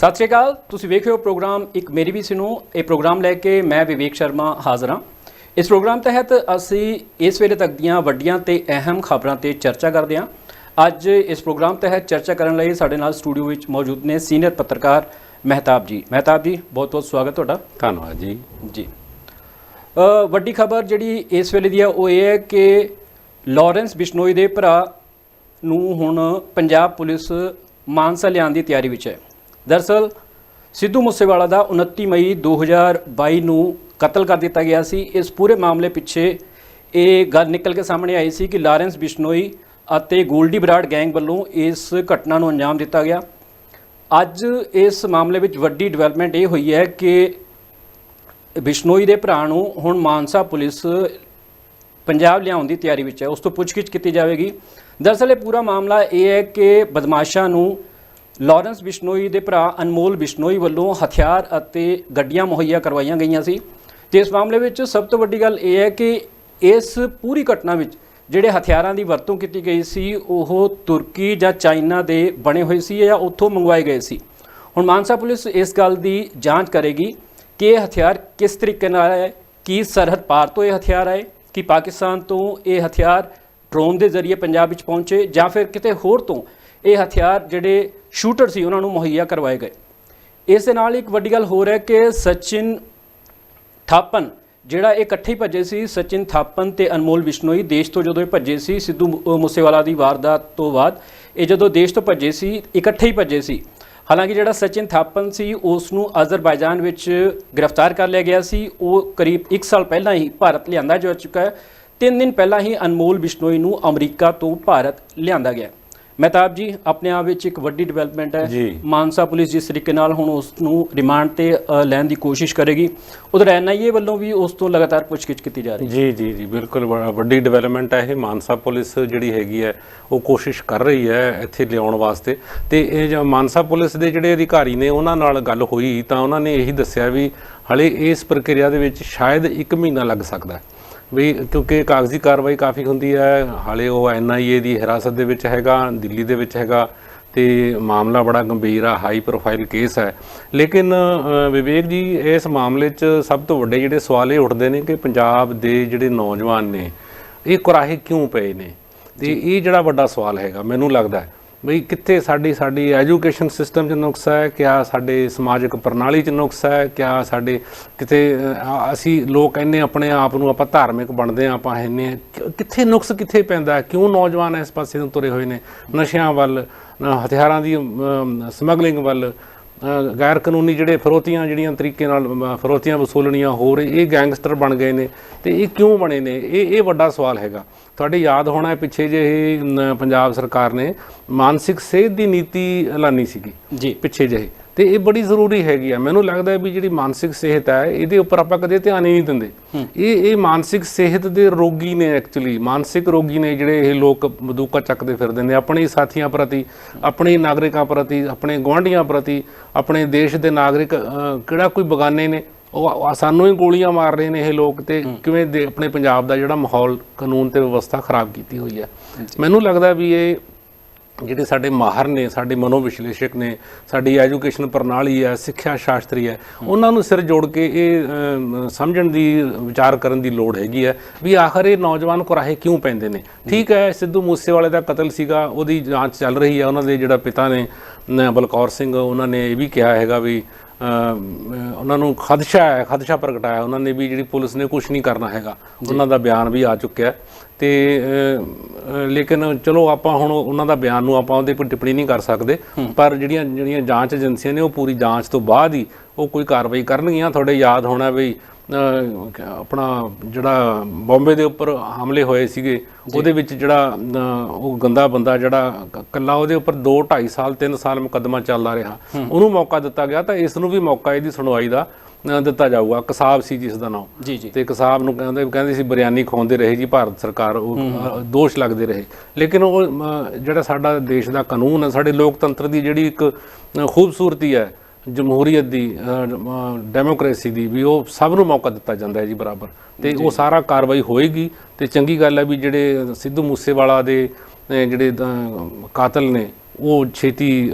ਸਤਿ ਸ਼੍ਰੀ ਅਕਾਲ ਤੁਸੀਂ ਵੇਖ ਰਹੇ ਹੋ ਪ੍ਰੋਗਰਾਮ ਇੱਕ ਮੇਰੀ ਵੀ ਸੁਣੋ। ਇਹ ਪ੍ਰੋਗਰਾਮ ਲੈ ਕੇ ਮੈਂ ਵਿਵੇਕ ਸ਼ਰਮਾ ਹਾਜ਼ਰ ਹਾਂ। ਇਸ ਪ੍ਰੋਗਰਾਮ ਤਹਿਤ ਅਸੀਂ ਇਸ ਵੇਲੇ ਤੱਕ ਦੀਆਂ ਵੱਡੀਆਂ ਤੇ ਅਹਿਮ ਖਬਰਾਂ ਤੇ ਚਰਚਾ ਕਰਦੇ ਹਾਂ। ਅੱਜ ਇਸ ਪ੍ਰੋਗਰਾਮ ਤਹਿਤ ਚਰਚਾ ਕਰਨ ਲਈ ਸਾਡੇ ਨਾਲ ਸਟੂਡੀਓ ਵਿੱਚ ਮੌਜੂਦ ਨੇ ਸੀਨੀਅਰ ਪੱਤਰਕਾਰ ਮਹਿਤਾਬ ਜੀ। ਮਹਿਤਾਬ ਜੀ ਬਹੁਤ ਬਹੁਤ ਸਵਾਗਤ ਤੁਹਾਡਾ। ਧੰਨਵਾਦ ਜੀ। ਜੀ। ਵੱਡੀ ਖਬਰ ਜਿਹੜੀ ਇਸ ਵੇਲੇ ਦੀ ਹੈ ਉਹ ਇਹ ਹੈ ਕਿ ਲਾਰੈਂਸ ਬਿਸ਼ਨੋਈ ਦੇ ਭਰਾ ਨੂੰ ਹੁਣ ਪੰਜਾਬ ਪੁਲਿਸ ਮਾਨਸਾ ਲਿਆਉਣ ਦੀ ਤਿਆਰੀ ਵਿੱਚ ਹੈ। ਦਰਅਸਲ ਸਿੱਧੂ ਮੂਸੇਵਾਲਾ ਦਾ 29 ਮਈ 2022 ਨੂੰ ਕਤਲ ਕਰ ਦਿੱਤਾ ਗਿਆ ਸੀ। ਇਸ ਪੂਰੇ ਮਾਮਲੇ ਪਿੱਛੇ ਇਹ ਗੱਲ ਨਿਕਲ ਕੇ ਸਾਹਮਣੇ ਆਈ ਸੀ ਕਿ ਲਾਰੈਂਸ ਬਿਸ਼ਨੋਈ ਅਤੇ ਗੋਲਡੀ ਬਰਾੜ ਗੈਂਗ ਵੱਲੋਂ ਇਸ ਘਟਨਾ ਨੂੰ ਅੰਜਾਮ ਦਿੱਤਾ ਗਿਆ। ਅੱਜ ਇਸ ਮਾਮਲੇ ਵਿੱਚ ਵੱਡੀ ਡਿਵੈਲਪਮੈਂਟ ਇਹ ਹੋਈ ਹੈ ਕਿ ਬਿਸ਼ਨੋਈ ਦੇ ਭਰਾ ਨੂੰ ਹੁਣ ਮਾਨਸਾ ਪੁਲਿਸ ਪੰਜਾਬ ਲਿਆਉਣ ਦੀ ਤਿਆਰੀ ਵਿੱਚ ਹੈ। ਉਸ ਤੋਂ ਪੁੱਛਗਿੱਛ ਕੀਤੀ ਜਾਵੇਗੀ। ਦਰਅਸਲ ਇਹ ਪੂਰਾ ਮਾਮਲਾ ਇਹ ਹੈ ਕਿ ਬਦਮਾਸ਼ਾਂ ਨੂੰ ਲਾਰੈਂਸ ਬਿਸ਼ਨੋਈ ਦੇ ਭਰਾ ਅਨਮੋਲ ਬਿਸ਼ਨੋਈ ਵੱਲੋਂ ਹਥਿਆਰ ਅਤੇ ਗੱਡੀਆਂ ਮੁਹੱਈਆ ਕਰਵਾਈਆਂ ਗਈਆਂ ਸੀ। ਤੇ ਇਸ ਮਾਮਲੇ ਵਿੱਚ ਸਭ ਤੋਂ ਵੱਡੀ ਗੱਲ ਇਹ ਹੈ ਕਿ ਇਸ ਪੂਰੀ ਘਟਨਾ ਵਿੱਚ ਜਿਹੜੇ ਹਥਿਆਰਾਂ ਦੀ ਵਰਤੋਂ ਕੀਤੀ ਗਈ ਸੀ, ਉਹ ਤੁਰਕੀ ਜਾਂ ਚਾਈਨਾ ਦੇ ਬਣੇ ਹੋਏ ਸੀ ਜਾਂ ਉੱਥੋਂ ਮੰਗਵਾਏ ਗਏ ਸੀ। ਹੁਣ ਮਾਨਸਾ ਪੁਲਿਸ ਇਸ ਗੱਲ ਦੀ ਜਾਂਚ ਕਰੇਗੀ ਕਿ ਇਹ ਹਥਿਆਰ ਕਿਸ ਤਰੀਕੇ ਨਾਲ ਆਏ, ਕੀ ਸਰਹੱਦ ਪਾਰ ਤੋਂ ਇਹ ਹਥਿਆਰ ਆਏ, ਕਿ ਪਾਕਿਸਤਾਨ ਤੋਂ ਇਹ ਹਥਿਆਰ ਡਰੋਨ ਦੇ ਜ਼ਰੀਏ ਪੰਜਾਬ ਵਿੱਚ ਪਹੁੰਚੇ ਜਾਂ ਫਿਰ ਕਿਤੇ ਹੋਰ ਤੋਂ ਇਹ ਹਥਿਆਰ ਜਿਹੜੇ ਸ਼ੂਟਰ ਸੀ, ਉਹਨਾਂ ਨੂੰ ਮੁਹੱਈਆ ਕਰਵਾਏ ਗਏ। ਇਸ ਦੇ ਨਾਲ ਇੱਕ ਵੱਡੀ ਗੱਲ ਹੋਰ ਹੈ ਕਿ ਸਚਿਨ ਥਾਪਨ, ਜਿਹੜਾ ਇਹ ਇਕੱਠੇ ਹੀ ਭੱਜੇ ਸੀ, ਸਚਿਨ ਥਾਪਨ ਤੇ ਅਨਮੋਲ ਬਿਸ਼ਨੋਈ ਦੇਸ਼ ਤੋਂ ਜਦੋਂ ਇਹ ਭੱਜੇ ਸੀ, ਸਿੱਧੂ ਮੂ- ਮੂਸੇਵਾਲਾ ਦੀ ਵਾਰਦਾਤ ਤੋਂ ਬਾਅਦ, ਇਹ ਜਦੋਂ ਦੇਸ਼ ਤੋਂ ਭੱਜੇ ਸੀ, ਇਕੱਠੇ ਹੀ ਭੱਜੇ ਸੀ। ਹਾਲਾਂਕਿ ਜਿਹੜਾ ਸਚਿਨ ਥਾਪਨ ਸੀ, ਉਸ ਨੂੰ ਅਜ਼ਰਬਾਈਜਾਨ ਵਿੱਚ ਗ੍ਰਿਫਤਾਰ ਕਰ ਲਿਆ ਗਿਆ ਸੀ। ਉਹ ਕਰੀਬ 1 ਸਾਲ ਪਹਿਲਾਂ ਹੀ ਭਾਰਤ ਲਿਆਂਦਾ ਜਾ ਚੁੱਕਾ ਹੈ। ਤਿੰਨ ਦਿਨ ਪਹਿਲਾਂ ਹੀ ਅਨਮੋਲ ਬਿਸ਼ਨੋਈ ਨੂੰ ਅਮਰੀਕਾ ਤੋਂ ਭਾਰਤ ਲਿਆਂਦਾ ਗਿਆ ਮਹਿਤਾਬ ਜੀ ਆਪਣੇ ਆਪ ਵਿੱਚ ਇੱਕ ਵੱਡੀ ਡਿਵੈਲਪਮੈਂਟ ਹੈ। ਮਾਨਸਾ ਪੁਲਿਸ ਜਿਸ ਤਰੀਕੇ ਨਾਲ ਹੁਣ ਉਸ ਨੂੰ ਰਿਮਾਂਡ ਤੇ ਲੈਣ ਦੀ ਕੋਸ਼ਿਸ਼ ਕਰੇਗੀ। ਉਧਰ ਐਨਆਈਏ ਵੱਲੋਂ ਵੀ ਉਸ ਤੋਂ ਲਗਾਤਾਰ ਪੁੱਛਗਿੱਛ ਕੀਤੀ ਜਾ ਰਹੀ ਹੈ। ਜੀ ਜੀ ਜੀ ਬਿਲਕੁਲ ਵੱਡੀ ਡਿਵੈਲਪਮੈਂਟ ਹੈ ਇਹ। ਮਾਨਸਾ ਪੁਲਿਸ ਜਿਹੜੀ ਹੈਗੀ ਹੈ ਉਹ ਕੋਸ਼ਿਸ਼ ਕਰ ਰਹੀ ਹੈ ਇੱਥੇ ਲਿਆਉਣ ਵਾਸਤੇ। ਤੇ ਇਹ ਜੋ ਮਾਨਸਾ ਪੁਲਿਸ ਦੇ ਜਿਹੜੇ ਅਧਿਕਾਰੀ ਨੇ ਉਹਨਾਂ ਨਾਲ ਗੱਲ ਹੋਈ ਤਾਂ ਉਹਨਾਂ ਨੇ ਇਹੀ ਦੱਸਿਆ ਵੀ ਹਲੇ ਇਸ ਪ੍ਰਕਿਰਿਆ ਦੇ ਵਿੱਚ ਸ਼ਾਇਦ 1 ਮਹੀਨਾ ਲੱਗ ਸਕਦਾ ਹੈ। ਵੀ ਕਿਉਂਕਿ ਕਾਗਜ਼ੀ ਕਾਰਵਾਈ ਕਾਫੀ ਹੁੰਦੀ ਹੈ। ਹਾਲੇ ਉਹ ਐਨਆਈਏ ਦੀ ਹਿਰਾਸਤ ਦੇ ਵਿੱਚ ਹੈਗਾ ਦਿੱਲੀ ਦੇ ਵਿੱਚ ਹੈਗਾ ਤੇ ਮਾਮਲਾ ਬੜਾ ਗੰਭੀਰ ਆ ਹਾਈ ਪ੍ਰੋਫਾਈਲ ਕੇਸ ਹੈ। ਲੇਕਿਨ ਵਿਵੇਕ ਜੀ ਇਸ ਮਾਮਲੇ 'ਚ ਸਭ ਤੋਂ ਵੱਡੇ ਜਿਹੜੇ ਸਵਾਲ ਇਹ ਉੱਠਦੇ ਨੇ ਕਿ ਪੰਜਾਬ ਦੇ ਜਿਹੜੇ ਨੌਜਵਾਨ ਨੇ ਇਹ ਕੁਰਾਹੇ ਕਿਉਂ ਪਏ ਨੇ? ਤੇ ਇਹ ਜਿਹੜਾ ਵੱਡਾ ਸਵਾਲ ਹੈਗਾ ਮੈਨੂੰ ਲੱਗਦਾ ਹੈ ਬਈ ਕਿੱਥੇ ਸਾਡੀ ਸਾਡੀ ਐਜੂਕੇਸ਼ਨ ਸਿਸਟਮ 'ਚ ਨੁਕਸਾ ਹੈ? ਕਿਆ ਸਾਡੇ ਸਮਾਜਿਕ ਪ੍ਰਣਾਲੀ 'ਚ ਨੁਕਸਾ ਹੈ? ਕਿਆ ਸਾਡੇ ਕਿਤੇ ਅਸੀਂ ਲੋਕ ਕਹਿੰਦੇ ਆਪਣੇ ਆਪ ਨੂੰ ਆਪਾਂ ਧਾਰਮਿਕ ਬਣਦੇ ਆ ਆਪਾਂ ਇੰਨੇ ਕਿੱਥੇ ਨੁਕਸ ਕਿੱਥੇ ਪੈਂਦਾ ਕਿਉਂ ਨੌਜਵਾਨ ਇਸ ਪਾਸੇ ਨੂੰ ਤੁਰੇ ਹੋਏ ਨੇ? ਨਸ਼ਿਆਂ ਵੱਲ, ਹਥਿਆਰਾਂ ਦੀ ਸਮਗਲਿੰਗ ਵੱਲ ਗੈਰ ਕਾਨੂੰਨੀ ਜਿਹੜੇ ਫਰੋਤੀਆਂ ਜਿਹੜੀਆਂ ਤਰੀਕੇ ਨਾਲ ਫਰੋਤੀਆਂ ਵਸੂਲਣੀਆਂ ਹੋ ਰਹੇ ਇਹ ਗੈਂਗਸਟਰ ਬਣ ਗਏ ਨੇ ਤੇ ਇਹ ਕਿਉਂ ਬਣੇ ਨੇ? ਇਹ ਇਹ ਵੱਡਾ ਸਵਾਲ ਹੈਗਾ। ਤੁਹਾਡੇ ਯਾਦ ਹੋਣਾ ਹੈ ਪਿੱਛੇ ਜੇ ਇਹ ਪੰਜਾਬ ਸਰਕਾਰ ਨੇ ਮਾਨਸਿਕ ਸਿਹਤ ਦੀ ਨੀਤੀ ਐਲਾਨੀ ਸੀਗੀ। ਜੀ। ਪਿੱਛੇ ਜਿਹੇ। ਤੇ ਇਹ ਬੜੀ ਜ਼ਰੂਰੀ ਹੈਗੀ ਆ। ਮੈਨੂੰ ਲੱਗਦਾ ਹੈ ਵੀ ਜਿਹੜੀ ਮਾਨਸਿਕ ਸਿਹਤ ਹੈ ਇਹਦੇ ਉੱਪਰ ਆਪਾਂ ਕਦੇ ਧਿਆਨ ਹੀ ਨਹੀਂ ਦਿੰਦੇ। ਇਹ ਇਹ ਮਾਨਸਿਕ ਸਿਹਤ ਦੇ ਰੋਗੀ ਨੇ ਐਕਚੁਅਲੀ ਮਾਨਸਿਕ ਰੋਗੀ ਨੇ ਜਿਹੜੇ ਇਹ ਲੋਕ ਬੰਦੂਕਾਂ ਚੱਕਦੇ ਫਿਰਦੇ ਨੇ ਆਪਣੇ ਸਾਥੀਆਂ ਪ੍ਰਤੀ ਆਪਣੇ ਨਾਗਰਿਕਾਂ ਪ੍ਰਤੀ ਆਪਣੇ ਗੁਆਂਢੀਆਂ ਪ੍ਰਤੀ ਆਪਣੇ ਦੇਸ਼ ਦੇ ਨਾਗਰਿਕ ਕਿਹੜਾ ਕੋਈ ਬਗਾਨੇ ਨੇ ਉਹ ਸਾਨੂੰ ਹੀ ਗੋਲੀਆਂ ਮਾਰ ਰਹੇ ਨੇ ਇਹ ਲੋਕ ਤੇ ਕਿਵੇਂ ਆਪਣੇ ਪੰਜਾਬ ਦਾ ਜਿਹੜਾ ਮਾਹੌਲ ਕਾਨੂੰਨ ਤੇ ਵਿਵਸਥਾ ਖਰਾਬ ਕੀਤੀ ਹੋਈ ਹੈ ਮੈਨੂੰ ਲੱਗਦਾ ਵੀ ਇਹ ਜਿਹੜੇ ਸਾਡੇ ਮਾਹਰ ਨੇ, ਸਾਡੇ ਮਨੋਵਿਸ਼ਲੇਸ਼ਕ ਨੇ, ਸਾਡੀ ਐਜੂਕੇਸ਼ਨ ਪ੍ਰਣਾਲੀ ਹੈ, ਸਿੱਖਿਆ ਸ਼ਾਸਤਰੀ ਹੈ, ਉਹਨਾਂ ਨੂੰ ਸਿਰ ਜੋੜ ਕੇ ਇਹ ਸਮਝਣ ਦੀ, ਵਿਚਾਰ ਕਰਨ ਦੀ ਲੋੜ ਹੈਗੀ ਹੈ ਵੀ ਆਖਰ ਇਹ ਨੌਜਵਾਨ ਕੁਰਾਹੇ ਕਿਉਂ ਪੈਂਦੇ ਨੇ? ਠੀਕ ਹੈ, ਸਿੱਧੂ ਮੂਸੇਵਾਲੇ ਦਾ ਕਤਲ ਸੀਗਾ, ਉਹਦੀ ਜਾਂਚ ਚੱਲ ਰਹੀ ਹੈ, ਉਹਨਾਂ ਦੇ ਜਿਹੜਾ ਪਿਤਾ ਨੇ ਬਲਕੌਰ ਸਿੰਘ, ਉਹਨਾਂ ਨੇ ਇਹ ਵੀ ਕਿਹਾ ਹੈਗਾ ਵੀ ਉਹਨਾਂ ਨੂੰ ਖਦਸ਼ਾ ਹੈ, ਖਦਸ਼ਾ ਪ੍ਰਗਟਾਇਆ, ਉਹਨਾਂ ਨੇ ਵੀ ਜਿਹੜੀ ਪੁਲਿਸ ਨੇ ਕੁਝ ਨਹੀਂ ਕਰਨਾ ਹੈਗਾ, ਉਹਨਾਂ ਦਾ ਬਿਆਨ ਵੀ ਆ ਚੁੱਕਿਆ ਤੇ ਲੇਕਿਨ ਚਲੋ ਆਪਾਂ ਹੁਣ ਉਹਨਾਂ ਦਾ ਬਿਆਨ ਨੂੰ ਆਪਾਂ ਉਹਦੇ ਉੱਪਰ ਟਿੱਪਣੀ ਨਹੀਂ ਕਰ ਸਕਦੇ। ਪਰ ਜਿਹੜੀਆਂ ਜਿਹੜੀਆਂ ਜਾਂਚ ਏਜੰਸੀਆਂ ਨੇ ਉਹ ਪੂਰੀ ਜਾਂਚ ਤੋਂ ਬਾਅਦ ਹੀ ਉਹ ਕੋਈ ਕਾਰਵਾਈ ਕਰਨਗੀਆਂ। ਤੁਹਾਡੇ ਯਾਦ ਹੋਣਾ ਵੀ ਆਪਣਾ ਜਿਹੜਾ ਬੰਬੇ ਦੇ ਉੱਪਰ ਹਮਲੇ ਹੋਏ ਸੀਗੇ ਉਹਦੇ ਵਿੱਚ ਜਿਹੜਾ ਉਹ ਗੰਦਾ ਬੰਦਾ ਜਿਹੜਾ ਕੱਲਾ ਉਹਦੇ ਉੱਪਰ 2 2.5 ਸਾਲ 3 ਸਾਲ ਮੁਕੱਦਮਾ ਚੱਲਦਾ ਰਿਹਾ। ਉਹਨੂੰ ਮੌਕਾ ਦਿੱਤਾ ਗਿਆ ਤਾਂ ਇਸ ਨੂੰ ਵੀ ਮੌਕਾ ਇਹਦੀ ਸੁਣਵਾਈ ਦਾ ਦਿੱਤਾ ਜਾਊਗਾ। ਕਸਾਬ ਸੀ ਜਿਸ ਦਾ ਨਾਮ। ਜੀ ਜੀ। ਤੇ ਕਸਾਬ ਨੂੰ ਕਹਿੰਦੇ ਕਹਿੰਦੇ ਸੀ ਬਿਰਿਆਨੀ ਖਵਾਉਂਦੇ ਰਹੇ ਜੀ ਭਾਰਤ ਸਰਕਾਰ। ਉਹ ਦੋਸ਼ ਲੱਗਦੇ ਰਹੇ। ਲੇਕਿਨ ਉਹ ਜਿਹੜਾ ਸਾਡਾ ਦੇਸ਼ ਦਾ ਕਾਨੂੰਨ ਹੈ ਸਾਡੇ ਲੋਕਤੰਤਰ ਦੀ ਜਿਹੜੀ ਇੱਕ ਖੂਬਸੂਰਤੀ ਹੈ ਜਮਹੂਰੀਅਤ ਦੀ ਡੈਮੋਕ੍ਰੇਸੀ ਦੀ ਵੀ ਉਹ ਸਭ ਨੂੰ ਮੌਕਾ ਦਿੱਤਾ ਜਾਂਦਾ ਹੈ ਜੀ ਬਰਾਬਰ। ਤੇ ਉਹ ਸਾਰਾ ਕਾਰਵਾਈ ਹੋਏਗੀ। ਤੇ ਚੰਗੀ ਗੱਲ ਹੈ ਵੀ ਜਿਹੜੇ ਸਿੱਧੂ ਮੂਸੇਵਾਲਾ ਦੇ ਜਿਹੜੇ ਕਾਤਲ ਨੇ ਉਹ ਛੇਤੀ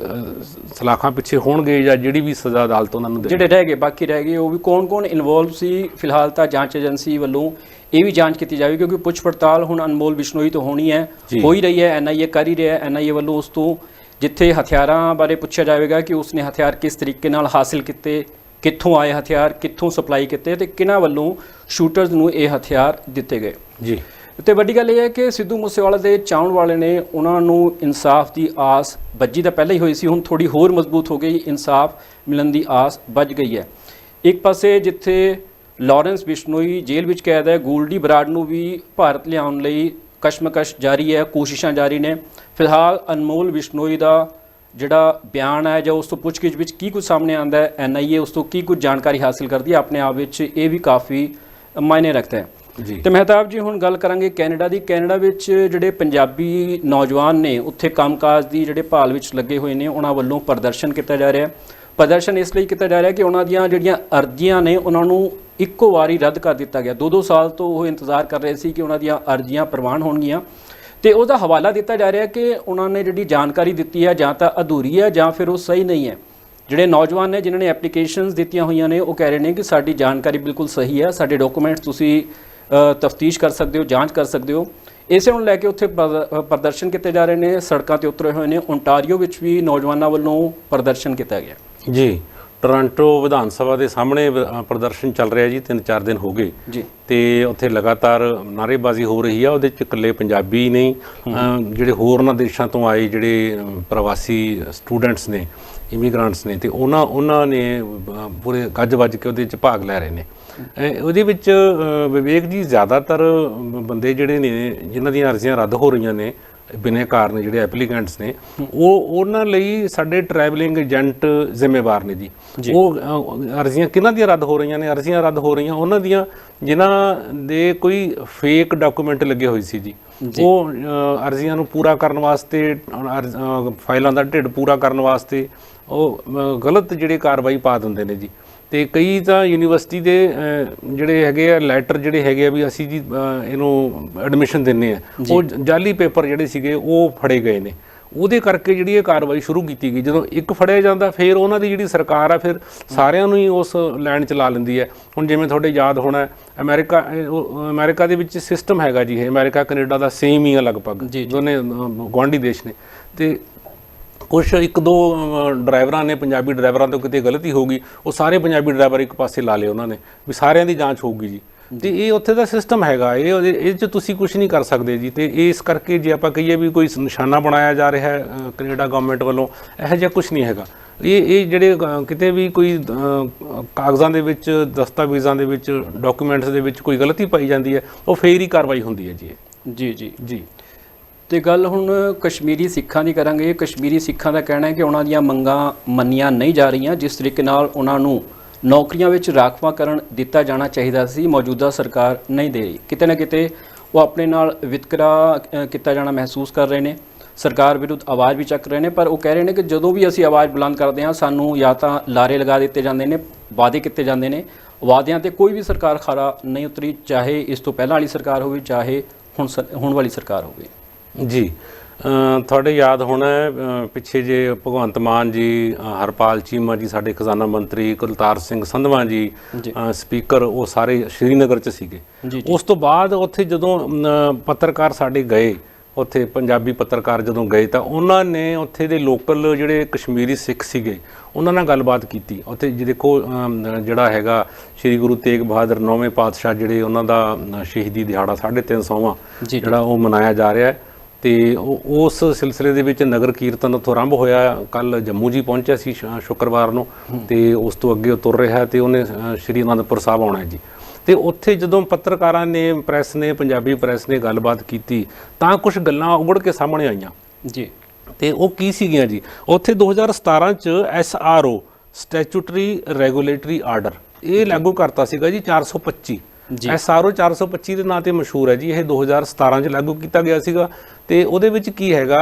ਸਲਾਖਾਂ ਪਿੱਛੇ ਹੋਣਗੇ ਜਾਂ ਜਿਹੜੀ ਵੀ ਸਜ਼ਾ ਅਦਾਲਤ ਉਹਨਾਂ ਨੂੰ ਦੇ ਜਿਹੜੇ ਰਹਿ ਗਏ ਬਾਕੀ ਰਹਿ ਗਏ ਉਹ ਵੀ ਕੌਣ-ਕੌਣ ਇਨਵੋਲਵ ਸੀ ਫਿਲਹਾਲ ਤਾਂ ਜਾਂਚ ਏਜੰਸੀ ਵੱਲੋਂ ਇਹ ਵੀ ਜਾਂਚ ਕੀਤੀ ਜਾਵੇ ਕਿਉਂਕਿ ਪੁੱਛ ਪੜਤਾਲ ਹੁਣ ਅਨਮੋਲ ਬਿਸ਼ਨੋਈ ਤੋਂ ਹੋਣੀ ਹੈ। ਹੋ ਹੀ ਰਹੀ ਹੈ ਐਨਆਈਏ ਕਰ ਹੀ ਰਿਹਾ ਹੈ ਐਨਆਈਏ ਵੱਲੋਂ ਉਸ ਤੋਂ ਜਿੱਥੇ ਹਥਿਆਰਾਂ ਬਾਰੇ ਪੁੱਛਿਆ ਜਾਵੇਗਾ ਕਿ ਉਸਨੇ ਹਥਿਆਰ ਕਿਸ ਤਰੀਕੇ ਨਾਲ ਹਾਸਿਲ ਕੀਤੇ ਕਿੱਥੋਂ ਆਏ ਹਥਿਆਰ ਕਿੱਥੋਂ ਸਪਲਾਈ ਕੀਤੇ ਤੇ ਕਿਹਨਾਂ ਵੱਲੋਂ ਸ਼ੂਟਰਸ ਨੂੰ ਇਹ ਹਥਿਆਰ ਦਿੱਤੇ ਗਏ। ਜੀ। ਤੇ ਵੱਡੀ ਗੱਲ ਇਹ ਹੈ ਕਿ ਸਿੱਧੂ ਮੂਸੇਵਾਲਾ ਦੇ ਚਾਹਣ ਵਾਲੇ ਨੇ ਉਹਨਾਂ ਨੂੰ ਇਨਸਾਫ ਦੀ ਆਸ ਬੱਜੀ ਤਾਂ ਪਹਿਲਾਂ ਹੀ ਹੋਈ ਸੀ, ਹੁਣ ਥੋੜੀ ਹੋਰ ਮਜ਼ਬੂਤ ਹੋ ਗਈ, ਇਨਸਾਫ ਮਿਲਣ ਦੀ ਆਸ ਵੱਜ ਗਈ ਹੈ। ਇੱਕ ਪਾਸੇ ਜਿੱਥੇ ਲਾਰੈਂਸ ਬਿਸ਼ਨੋਈ ਜੇਲ੍ਹ ਵਿੱਚ ਕੈਦ ਹੈ, ਗੋਲਡੀ ਬਰਾਡ ਨੂੰ ਵੀ ਭਾਰਤ ਲਿਆਉਣ ਲਈ ਕਸ਼ਮਕਸ਼ ਜਾਰੀ ਹੈ, ਕੋਸ਼ਿਸ਼ਾਂ ਜਾਰੀ ਨੇ। ਫਿਲਹਾਲ ਅਨਮੋਲ ਬਿਸ਼ਨੋਈ ਦਾ ਜਿਹੜਾ ਬਿਆਨ ਹੈ ਜਾਂ ਉਸ ਤੋਂ ਪੁੱਛਗਿੱਛ ਵਿੱਚ ਕੀ ਕੁਝ ਸਾਹਮਣੇ ਆਉਂਦਾ ਹੈ ਐਨਆਈਏ ਉਸ ਤੋਂ ਕੀ ਕੁਝ ਜਾਣਕਾਰੀ ਹਾਸਲ ਕਰਦੀ ਹੈ, ਆਪਣੇ ਆਪ ਵਿੱਚ ਇਹ ਵੀ ਕਾਫੀ ਮਾਇਨੇ ਰੱਖਦਾ ਹੈ। ਤੇ ਮਹਿਤਾਬ ਜੀ, ਹੁਣ ਗੱਲ ਕਰਾਂਗੇ ਕੈਨੇਡਾ ਦੀ। ਕੈਨੇਡਾ ਵਿੱਚ ਜਿਹੜੇ ਪੰਜਾਬੀ ਨੌਜਵਾਨ ਨੇ, ਉੱਥੇ ਕੰਮਕਾਜ ਦੀ ਜਿਹੜੇ ਭਾਲ ਵਿੱਚ ਲੱਗੇ ਹੋਏ ਨੇ, ਉਹਨਾਂ ਵੱਲੋਂ ਪ੍ਰਦਰਸ਼ਨ ਕੀਤਾ ਜਾ ਰਿਹਾ ਹੈ। ਪ੍ਰਦਰਸ਼ਨ ਇਸ ਲਈ ਕੀਤਾ ਜਾ ਰਿਹਾ ਕਿ ਉਹਨਾਂ ਦੀਆਂ ਜਿਹੜੀਆਂ ਅਰਜ਼ੀਆਂ ਨੇ, ਉਹਨਾਂ ਨੂੰ ਇੱਕੋ ਵਾਰੀ ਰੱਦ ਕਰ ਦਿੱਤਾ ਗਿਆ। ਦੋ ਦੋ ਸਾਲ ਤੋਂ ਉਹ ਇੰਤਜ਼ਾਰ ਕਰ ਰਹੇ ਸੀ ਕਿ ਉਹਨਾਂ ਦੀਆਂ ਅਰਜ਼ੀਆਂ ਪ੍ਰਵਾਨ ਹੋਣਗੀਆਂ। ਤੇ ਉਹਦਾ ਹਵਾਲਾ ਦਿੱਤਾ ਜਾ ਰਿਹਾ ਕਿ ਉਹਨਾਂ ਨੇ ਜਿਹੜੀ ਜਾਣਕਾਰੀ ਦਿੱਤੀ ਹੈ, ਜਾਂ ਤਾਂ ਅਧੂਰੀ ਹੈ, ਜਾਂ ਫਿਰ ਉਹ ਸਹੀ ਨਹੀਂ ਹੈ। ਜਿਹੜੇ ਨੌਜਵਾਨ ਨੇ, ਜਿਨ੍ਹਾਂ ਨੇ ਐਪਲੀਕੇਸ਼ਨਸ ਦਿੱਤੀਆਂ ਹੋਈਆਂ ਨੇ, ਉਹ ਕਹਿ ਰਹੇ ਨੇ ਕਿ ਸਾਡੀ ਜਾਣਕਾਰੀ ਬਿਲਕੁਲ ਸਹੀ ਹੈ। ਸਾਡੇ ਡਾਕੂਮੈਂਟਸ ਤੁਸੀਂ ਤਫਤੀਸ਼ ਕਰ ਸਕਦੇ ਹੋ ਜਾਂਚ ਕਰ ਸਕਦੇ ਹੋ। ਇਸੇ ਨੂੰ ਲੈ ਕੇ ਉੱਥੇ ਪ੍ਰਦਰਸ਼ਨ ਕੀਤੇ ਜਾ ਰਹੇ ਨੇ ਸੜਕਾਂ ਤੇ ਉਤਰੇ ਹੋਏ ਨੇ। ਓਨਟਾਰੀਓ ਵਿੱਚ ਵੀ ਨੌਜਵਾਨਾਂ ਵੱਲੋਂ ਪ੍ਰਦਰਸ਼ਨ ਕੀਤਾ ਗਿਆ। ਜੀ ਟੋਰਾਂਟੋ ਵਿਧਾਨ ਸਭਾ ਦੇ ਸਾਹਮਣੇ ਪ੍ਰਦਰਸ਼ਨ ਚੱਲ ਰਿਹਾ ਜੀ 3-4 ਦਿਨ ਹੋ ਗਏ। ਜੀ। ਤੇ ਉੱਥੇ ਲਗਾਤਾਰ ਨਾਅਰੇਬਾਜ਼ੀ ਹੋ ਰਹੀ ਆ ਉਹਦੇ ਚ ਇਕੱਲੇ ਪੰਜਾਬੀ ਨਹੀਂ ਜਿਹੜੇ ਹੋਰਨਾਂ ਦੇਸ਼ਾਂ ਤੋਂ ਆਏ ਜਿਹੜੇ ਪ੍ਰਵਾਸੀ ਸਟੂਡੈਂਟਸ ਨੇ ਇਮੀਗ੍ਰੈਂਟਸ ਨੇ ਤੇ ਉਹਨਾਂ ਉਹਨਾਂ ਨੇ ਪੂਰੇ ਗੱਜ ਵੱਜ ਕੇ ਉਹਦੇ ਚ ਭਾਗ ਲੈ ਰਹੇ ਨੇ। ਉਹਦੇ ਵਿੱਚ ਵਿਵੇਕ ਜੀ ਜ਼ਿਆਦਾਤਰ ਬੰਦੇ ਜਿਹੜੇ ਨੇ ਜਿਨ੍ਹਾਂ ਦੀਆਂ ਅਰਜ਼ੀਆਂ ਰੱਦ ਹੋ ਰਹੀਆਂ ਨੇ ਬਿਨੇਕਾਰ ਨੇ ਜਿਹੜੇ ਐਪਲੀਕੈਂਟਸ ਨੇ ਉਹ ਉਹਨਾਂ ਲਈ ਸਾਡੇ ਟਰੈਵਲਿੰਗ ਏਜੰਟ ਜ਼ਿੰਮੇਵਾਰ ਨੇ ਜੀ। ਉਹ ਅਰਜ਼ੀਆਂ ਕਿਹਨਾਂ ਦੀਆਂ ਰੱਦ ਹੋ ਰਹੀਆਂ ਨੇ? ਅਰਜ਼ੀਆਂ ਰੱਦ ਹੋ ਰਹੀਆਂ ਉਹਨਾਂ ਦੀਆਂ ਜਿਨ੍ਹਾਂ ਦੇ ਕੋਈ ਫੇਕ ਡਾਕੂਮੈਂਟ ਲੱਗੇ ਹੋਏ ਸੀ ਜੀ। ਉਹ ਅਰਜ਼ੀਆਂ ਨੂੰ ਪੂਰਾ ਕਰਨ ਵਾਸਤੇ ਫਾਈਲਾਂ ਦਾ ਢਿੱਡ ਪੂਰਾ ਕਰਨ ਵਾਸਤੇ ਉਹ ਗਲਤ ਜਿਹੜੇ ਕਾਰਵਾਈ ਪਾ ਦਿੰਦੇ ਨੇ ਜੀ। ਤੇ ਕਈ ਤਾਂ ਯੂਨੀਵਰਸਿਟੀ ਦੇ ਜਿਹੜੇ ਹੈਗੇ ਆ ਲੈਟਰ ਜਿਹੜੇ ਹੈਗੇ ਆ ਵੀ ਅਸੀਂ ਜੀ ਇਹਨੂੰ ਐਡਮਿਸ਼ਨ ਦਿੰਨੇ ਆ। ਉਹ ਜਾਲੀ ਪੇਪਰ ਜਿਹੜੇ ਸੀਗੇ ਉਹ ਫੜੇ ਗਏ ਨੇ। ਉਹਦੇ ਕਰਕੇ ਜਿਹੜੀ ਇਹ ਕਾਰਵਾਈ ਸ਼ੁਰੂ ਕੀਤੀ ਗਈ। ਜਦੋਂ ਇੱਕ ਫੜਿਆ ਜਾਂਦਾ ਫਿਰ ਉਹਨਾਂ ਦੀ ਜਿਹੜੀ ਸਰਕਾਰ ਆ ਫਿਰ ਸਾਰਿਆਂ ਨੂੰ ਹੀ ਉਸ ਲਾਈਨ ਚ ਲਾ ਲੈਂਦੀ ਹੈ। ਹੁਣ ਜਿਵੇਂ ਤੁਹਾਡੇ ਯਾਦ ਹੋਣਾ ਹੈ, ਅਮਰੀਕਾ ਅਮਰੀਕਾ ਦੇ ਵਿੱਚ ਸਿਸਟਮ ਹੈਗਾ ਜੀ ਇਹ ਅਮਰੀਕਾ ਕੈਨੇਡਾ ਦਾ ਸੇਮ ਹੀ ਆ ਲਗਭਗ। ਦੋਨੇ ਅ, ਗੁਆਂਢੀ ਦੇਸ਼ ਨੇ। ਤੇ ਕੁਛ ਇੱਕ ਦੋ ਡਰਾਈਵਰਾਂ ਨੇ ਪੰਜਾਬੀ ਡਰਾਈਵਰਾਂ ਤੋਂ ਕਿਤੇ ਗਲਤੀ ਹੋ ਗਈ ਉਹ ਸਾਰੇ ਪੰਜਾਬੀ ਡਰਾਈਵਰ ਇੱਕ ਪਾਸੇ ਲਾ ਲਏ ਉਹਨਾਂ ਨੇ ਵੀ ਸਾਰਿਆਂ ਦੀ ਜਾਂਚ ਹੋਊਗੀ ਜੀ। ਤੇ ਇਹ ਉੱਥੇ ਦਾ ਸਿਸਟਮ ਹੈਗਾ ਇਹ ਇਹ ਚ ਤੁਸੀਂ ਕੁਝ ਨਹੀਂ ਕਰ ਸਕਦੇ ਜੀ ਤੇ ਇਸ ਕਰਕੇ ਜੇ ਆਪਾਂ ਕਹੀਏ ਵੀ ਕੋਈ ਨਿਸ਼ਾਨਾ ਬਣਾਇਆ ਜਾ ਰਿਹਾ ਹੈ ਕੈਨੇਡਾ ਗਵਰਨਮੈਂਟ ਵੱਲੋਂ ਇਹੋ ਜਿਹਾ ਕੁਝ ਨਹੀਂ ਹੈਗਾ। ਇਹ ਇਹ ਜਿਹੜੇ ਕਿਤੇ ਵੀ ਕੋਈ ਕਾਗਜ਼ਾਂ ਦੇ ਵਿੱਚ ਦਸਤਾਵੇਜ਼ਾਂ ਦੇ ਵਿੱਚ ਡਾਕੂਮੈਂਟਸ ਦੇ ਵਿੱਚ ਕੋਈ ਗਲਤੀ ਪਾਈ ਜਾਂਦੀ ਹੈ ਉਹ ਫੇਰ ਹੀ ਕਾਰਵਾਈ ਹੁੰਦੀ ਹੈ ਜੀ। ਜੀ ਜੀ। ਜੀ। ਤੇ ਗੱਲ ਹੁਣ ਕਸ਼ਮੀਰੀ ਸਿੱਖਾਂ ਦੀ ਕਰਾਂਗੇ। ਕਸ਼ਮੀਰੀ ਸਿੱਖਾਂ ਦਾ ਕਹਿਣਾ ਹੈ ਕਿ ਉਹਨਾਂ ਦੀਆਂ ਮੰਗਾਂ ਮੰਨੀਆਂ ਨਹੀਂ ਜਾ ਰਹੀਆਂ। ਜਿਸ ਤਰੀਕੇ ਨਾਲ ਉਹਨਾਂ ਨੂੰ ਨੌਕਰੀਆਂ ਵਿੱਚ ਰਾਖਵਾਂਕਰਨ ਦਿੱਤਾ ਜਾਣਾ ਚਾਹੀਦਾ ਸੀ, ਮੌਜੂਦਾ ਸਰਕਾਰ ਨਹੀਂ ਦੇ ਰਹੀ। ਕਿਤੇ ਨਾ ਕਿਤੇ ਉਹ ਆਪਣੇ ਨਾਲ ਵਿਤਕਰਾ ਕੀਤਾ ਜਾਣਾ ਮਹਿਸੂਸ ਕਰ ਰਹੇ ਨੇ। ਸਰਕਾਰ ਵਿਰੁੱਧ ਆਵਾਜ਼ ਵੀ ਚੱਕ ਰਹੇ ਨੇ, ਪਰ ਉਹ ਕਹਿ ਰਹੇ ਨੇ ਕਿ ਜਦੋਂ ਵੀ ਅਸੀਂ ਆਵਾਜ਼ ਬੁਲੰਦ ਕਰਦੇ ਹਾਂ, ਸਾਨੂੰ ਜਾਂ ਤਾਂ ਲਾਰੇ ਲਗਾ ਦਿੱਤੇ ਜਾਂਦੇ ਨੇ, ਵਾਅਦੇ ਕੀਤੇ ਜਾਂਦੇ ਨੇ। ਵਾਅਦਿਆਂ ਤੇ ਕੋਈ ਵੀ ਸਰਕਾਰ ਖਰਾ ਨਹੀਂ ਉਤਰੀ, ਚਾਹੇ ਇਸ ਤੋਂ ਪਹਿਲਾਂ ਵਾਲੀ ਸਰਕਾਰ ਹੋਵੇ, ਚਾਹੇ ਹੁਣ ਸਰ- ਹੁਣ ਵਾਲੀ ਸਰਕਾਰ ਹੋਵੇ। ਜੀ। ਤੁਹਾਡੇ ਯਾਦ ਹੋਣਾ ਪਿੱਛੇ ਜੇ ਭਗਵੰਤ ਮਾਨ ਜੀ ਹਰਪਾਲ ਚੀਮਾ ਜੀ ਸਾਡੇ ਖਜ਼ਾਨਾ ਮੰਤਰੀ ਕੁਲਤਾਰ ਸਿੰਘ ਸੰਧਵਾ ਜੀ ਸਪੀਕਰ ਉਹ ਸਾਰੇ ਸ਼੍ਰੀਨਗਰ ਚ ਸੀਗੇ। ਉਸ ਤੋਂ ਬਾਅਦ ਉੱਥੇ ਜਦੋਂ ਪੱਤਰਕਾਰ ਸਾਡੇ ਗਏ ਉੱਥੇ ਪੰਜਾਬੀ ਪੱਤਰਕਾਰ ਜਦੋਂ ਗਏ ਤਾਂ ਉਹਨਾਂ ਨੇ ਉੱਥੇ ਦੇ ਲੋਕਲ ਜਿਹੜੇ ਕਸ਼ਮੀਰੀ ਸਿੱਖ ਸੀਗੇ ਉਹਨਾਂ ਨਾਲ ਗੱਲਬਾਤ ਕੀਤੀ। ਉੱਥੇ ਜੇ ਦੇਖੋ ਜਿਹੜਾ ਹੈਗਾ ਸ੍ਰੀ ਗੁਰੂ ਤੇਗ ਬਹਾਦਰ ਨੌਵੇਂ ਪਾਤਸ਼ਾਹ ਜਿਹੜੇ ਉਹਨਾਂ ਦਾ ਸ਼ਹੀਦੀ ਦਿਹਾੜਾ 350ਵਾਂ ਜੀ, ਜੀ। ਜਿਹੜਾ ਉਹ ਮਨਾਇਆ ਜਾ ਰਿਹਾ ਹੈ ਤੇ ਉਸ ਸਿਲਸਿਲੇ ਦੇ ਵਿੱਚ ਨਗਰ ਕੀਰਤਨ ਉੱਥੋਂ ਆਰੰਭ ਹੋਇਆ। ਕੱਲ ਜੰਮੂ ਜੀ ਪਹੁੰਚਿਆ ਸੀ ਸ਼ੁੱਕਰਵਾਰ ਨੂੰ ਤੇ ਉਸ ਤੋਂ ਅੱਗੇ ਉਹ ਤੁਰ ਰਿਹਾ ਤੇ ਉਹਨੇ ਸ਼੍ਰੀ ਅਨੰਦਪੁਰ ਸਾਹਿਬ ਆਉਣਾ ਹੈ ਜੀ। ਤੇ ਉੱਥੇ ਜਦੋਂ ਪੱਤਰਕਾਰਾਂ ਨੇ ਪ੍ਰੈਸ ਨੇ ਪੰਜਾਬੀ ਪ੍ਰੈਸ ਨੇ ਗੱਲਬਾਤ ਕੀਤੀ ਤਾਂ ਕੁਝ ਗੱਲਾਂ ਉਗੜ ਕੇ ਸਾਹਮਣੇ ਆਈਆਂ। ਜੀ। ਤੇ ਉਹ ਕੀ ਸੀਗੀਆਂ ਜੀ? ਉੱਥੇ 2017 ਚ ਐਸਆਰਓ ਸਟੈਚੂਟਰੀ ਰੈਗੂਲੇਟਰੀ ਆਰਡਰ ਇਹ ਲਾਗੂ ਕਰਤਾ ਸੀਗਾ ਜੀ 425 ਜੀ। ਐਸਆਰਓ 425 ਦੇ ਨਾਂ ਤੇ ਮਸ਼ਹੂਰ ਹੈ ਜੀ। ਇਹ 2017 ਚ ਲਾਗੂ ਕੀਤਾ ਗਿਆ ਸੀਗਾ। ਤੇ ਉਹਦੇ ਵਿੱਚ ਕੀ ਹੈਗਾ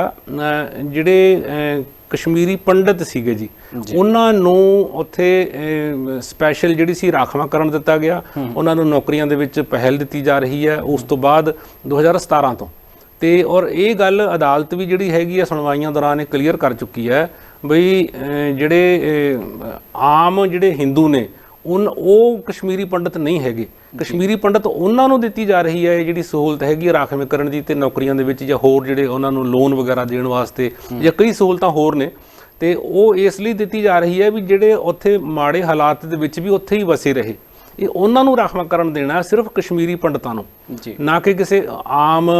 ਜਿਹੜੇ ਕਸ਼ਮੀਰੀ ਪੰਡਤ ਸੀਗੇ ਜੀ ਉਹਨਾਂ ਨੂੰ ਉੱਥੇ ਸਪੈਸ਼ਲ ਜਿਹੜੀ ਸੀ ਰਾਖਵਾਂਕਰਨ ਦਿੱਤਾ ਗਿਆ। ਉਹਨਾਂ ਨੂੰ ਨੌਕਰੀਆਂ ਦੇ ਵਿੱਚ ਪਹਿਲ ਦਿੱਤੀ ਜਾ ਰਹੀ ਹੈ ਉਸ ਤੋਂ ਬਾਅਦ 2017 ਤੋਂ। ਤੇ ਔਰ ਇਹ ਗੱਲ ਅਦਾਲਤ ਵੀ ਜਿਹੜੀ ਹੈਗੀ ਆ ਸੁਣਵਾਈਆਂ ਦੌਰਾਨ ਇਹ ਕਲੀਅਰ ਕਰ ਚੁੱਕੀ ਹੈ ਬਈ ਜਿਹੜੇ ਆਮ ਜਿਹੜੇ ਹਿੰਦੂ ਨੇ ਉਨ ਉਹ ਕਸ਼ਮੀਰੀ ਪੰਡਤ ਨਹੀਂ ਹੈਗੇ। ਕਸ਼ਮੀਰੀ ਪੰਡਤ ਉਹਨਾਂ ਨੂੰ ਦਿੱਤੀ ਜਾ ਰਹੀ ਹੈ ਜਿਹੜੀ ਸਹੂਲਤ ਹੈਗੀ ਹੈ ਰਾਖਵੇਂਕਰਨ ਦੀ ਤੇ ਨੌਕਰੀਆਂ ਦੇ ਵਿੱਚ ਜਾਂ ਹੋਰ ਜਿਹੜੇ ਉਹਨਾਂ ਨੂੰ ਲੋਨ ਵਗੈਰਾ ਦੇਣ ਵਾਸਤੇ ਜਾਂ ਕਈ ਸਹੂਲਤਾਂ ਹੋਰ ਨੇ। ਤੇ ਉਹ ਇਸ ਲਈ ਦਿੱਤੀ ਜਾ ਰਹੀ ਹੈ ਵੀ ਜਿਹੜੇ ਉੱਥੇ ਮਾੜੇ ਹਾਲਾਤ ਦੇ ਵਿੱਚ ਵੀ ਉੱਥੇ ਹੀ ਵਸੇ ਰਹੇ। ਇਹ ਉਹਨਾਂ ਨੂੰ ਰਾਖਵਾਂਕਰਨ ਦੇਣਾ ਹੈ ਸਿਰਫ ਕਸ਼ਮੀਰੀ ਪੰਡਤਾਂ ਨੂੰ ਜੀ। ਨਾ ਕਿ ਕਿਸੇ ਆਮ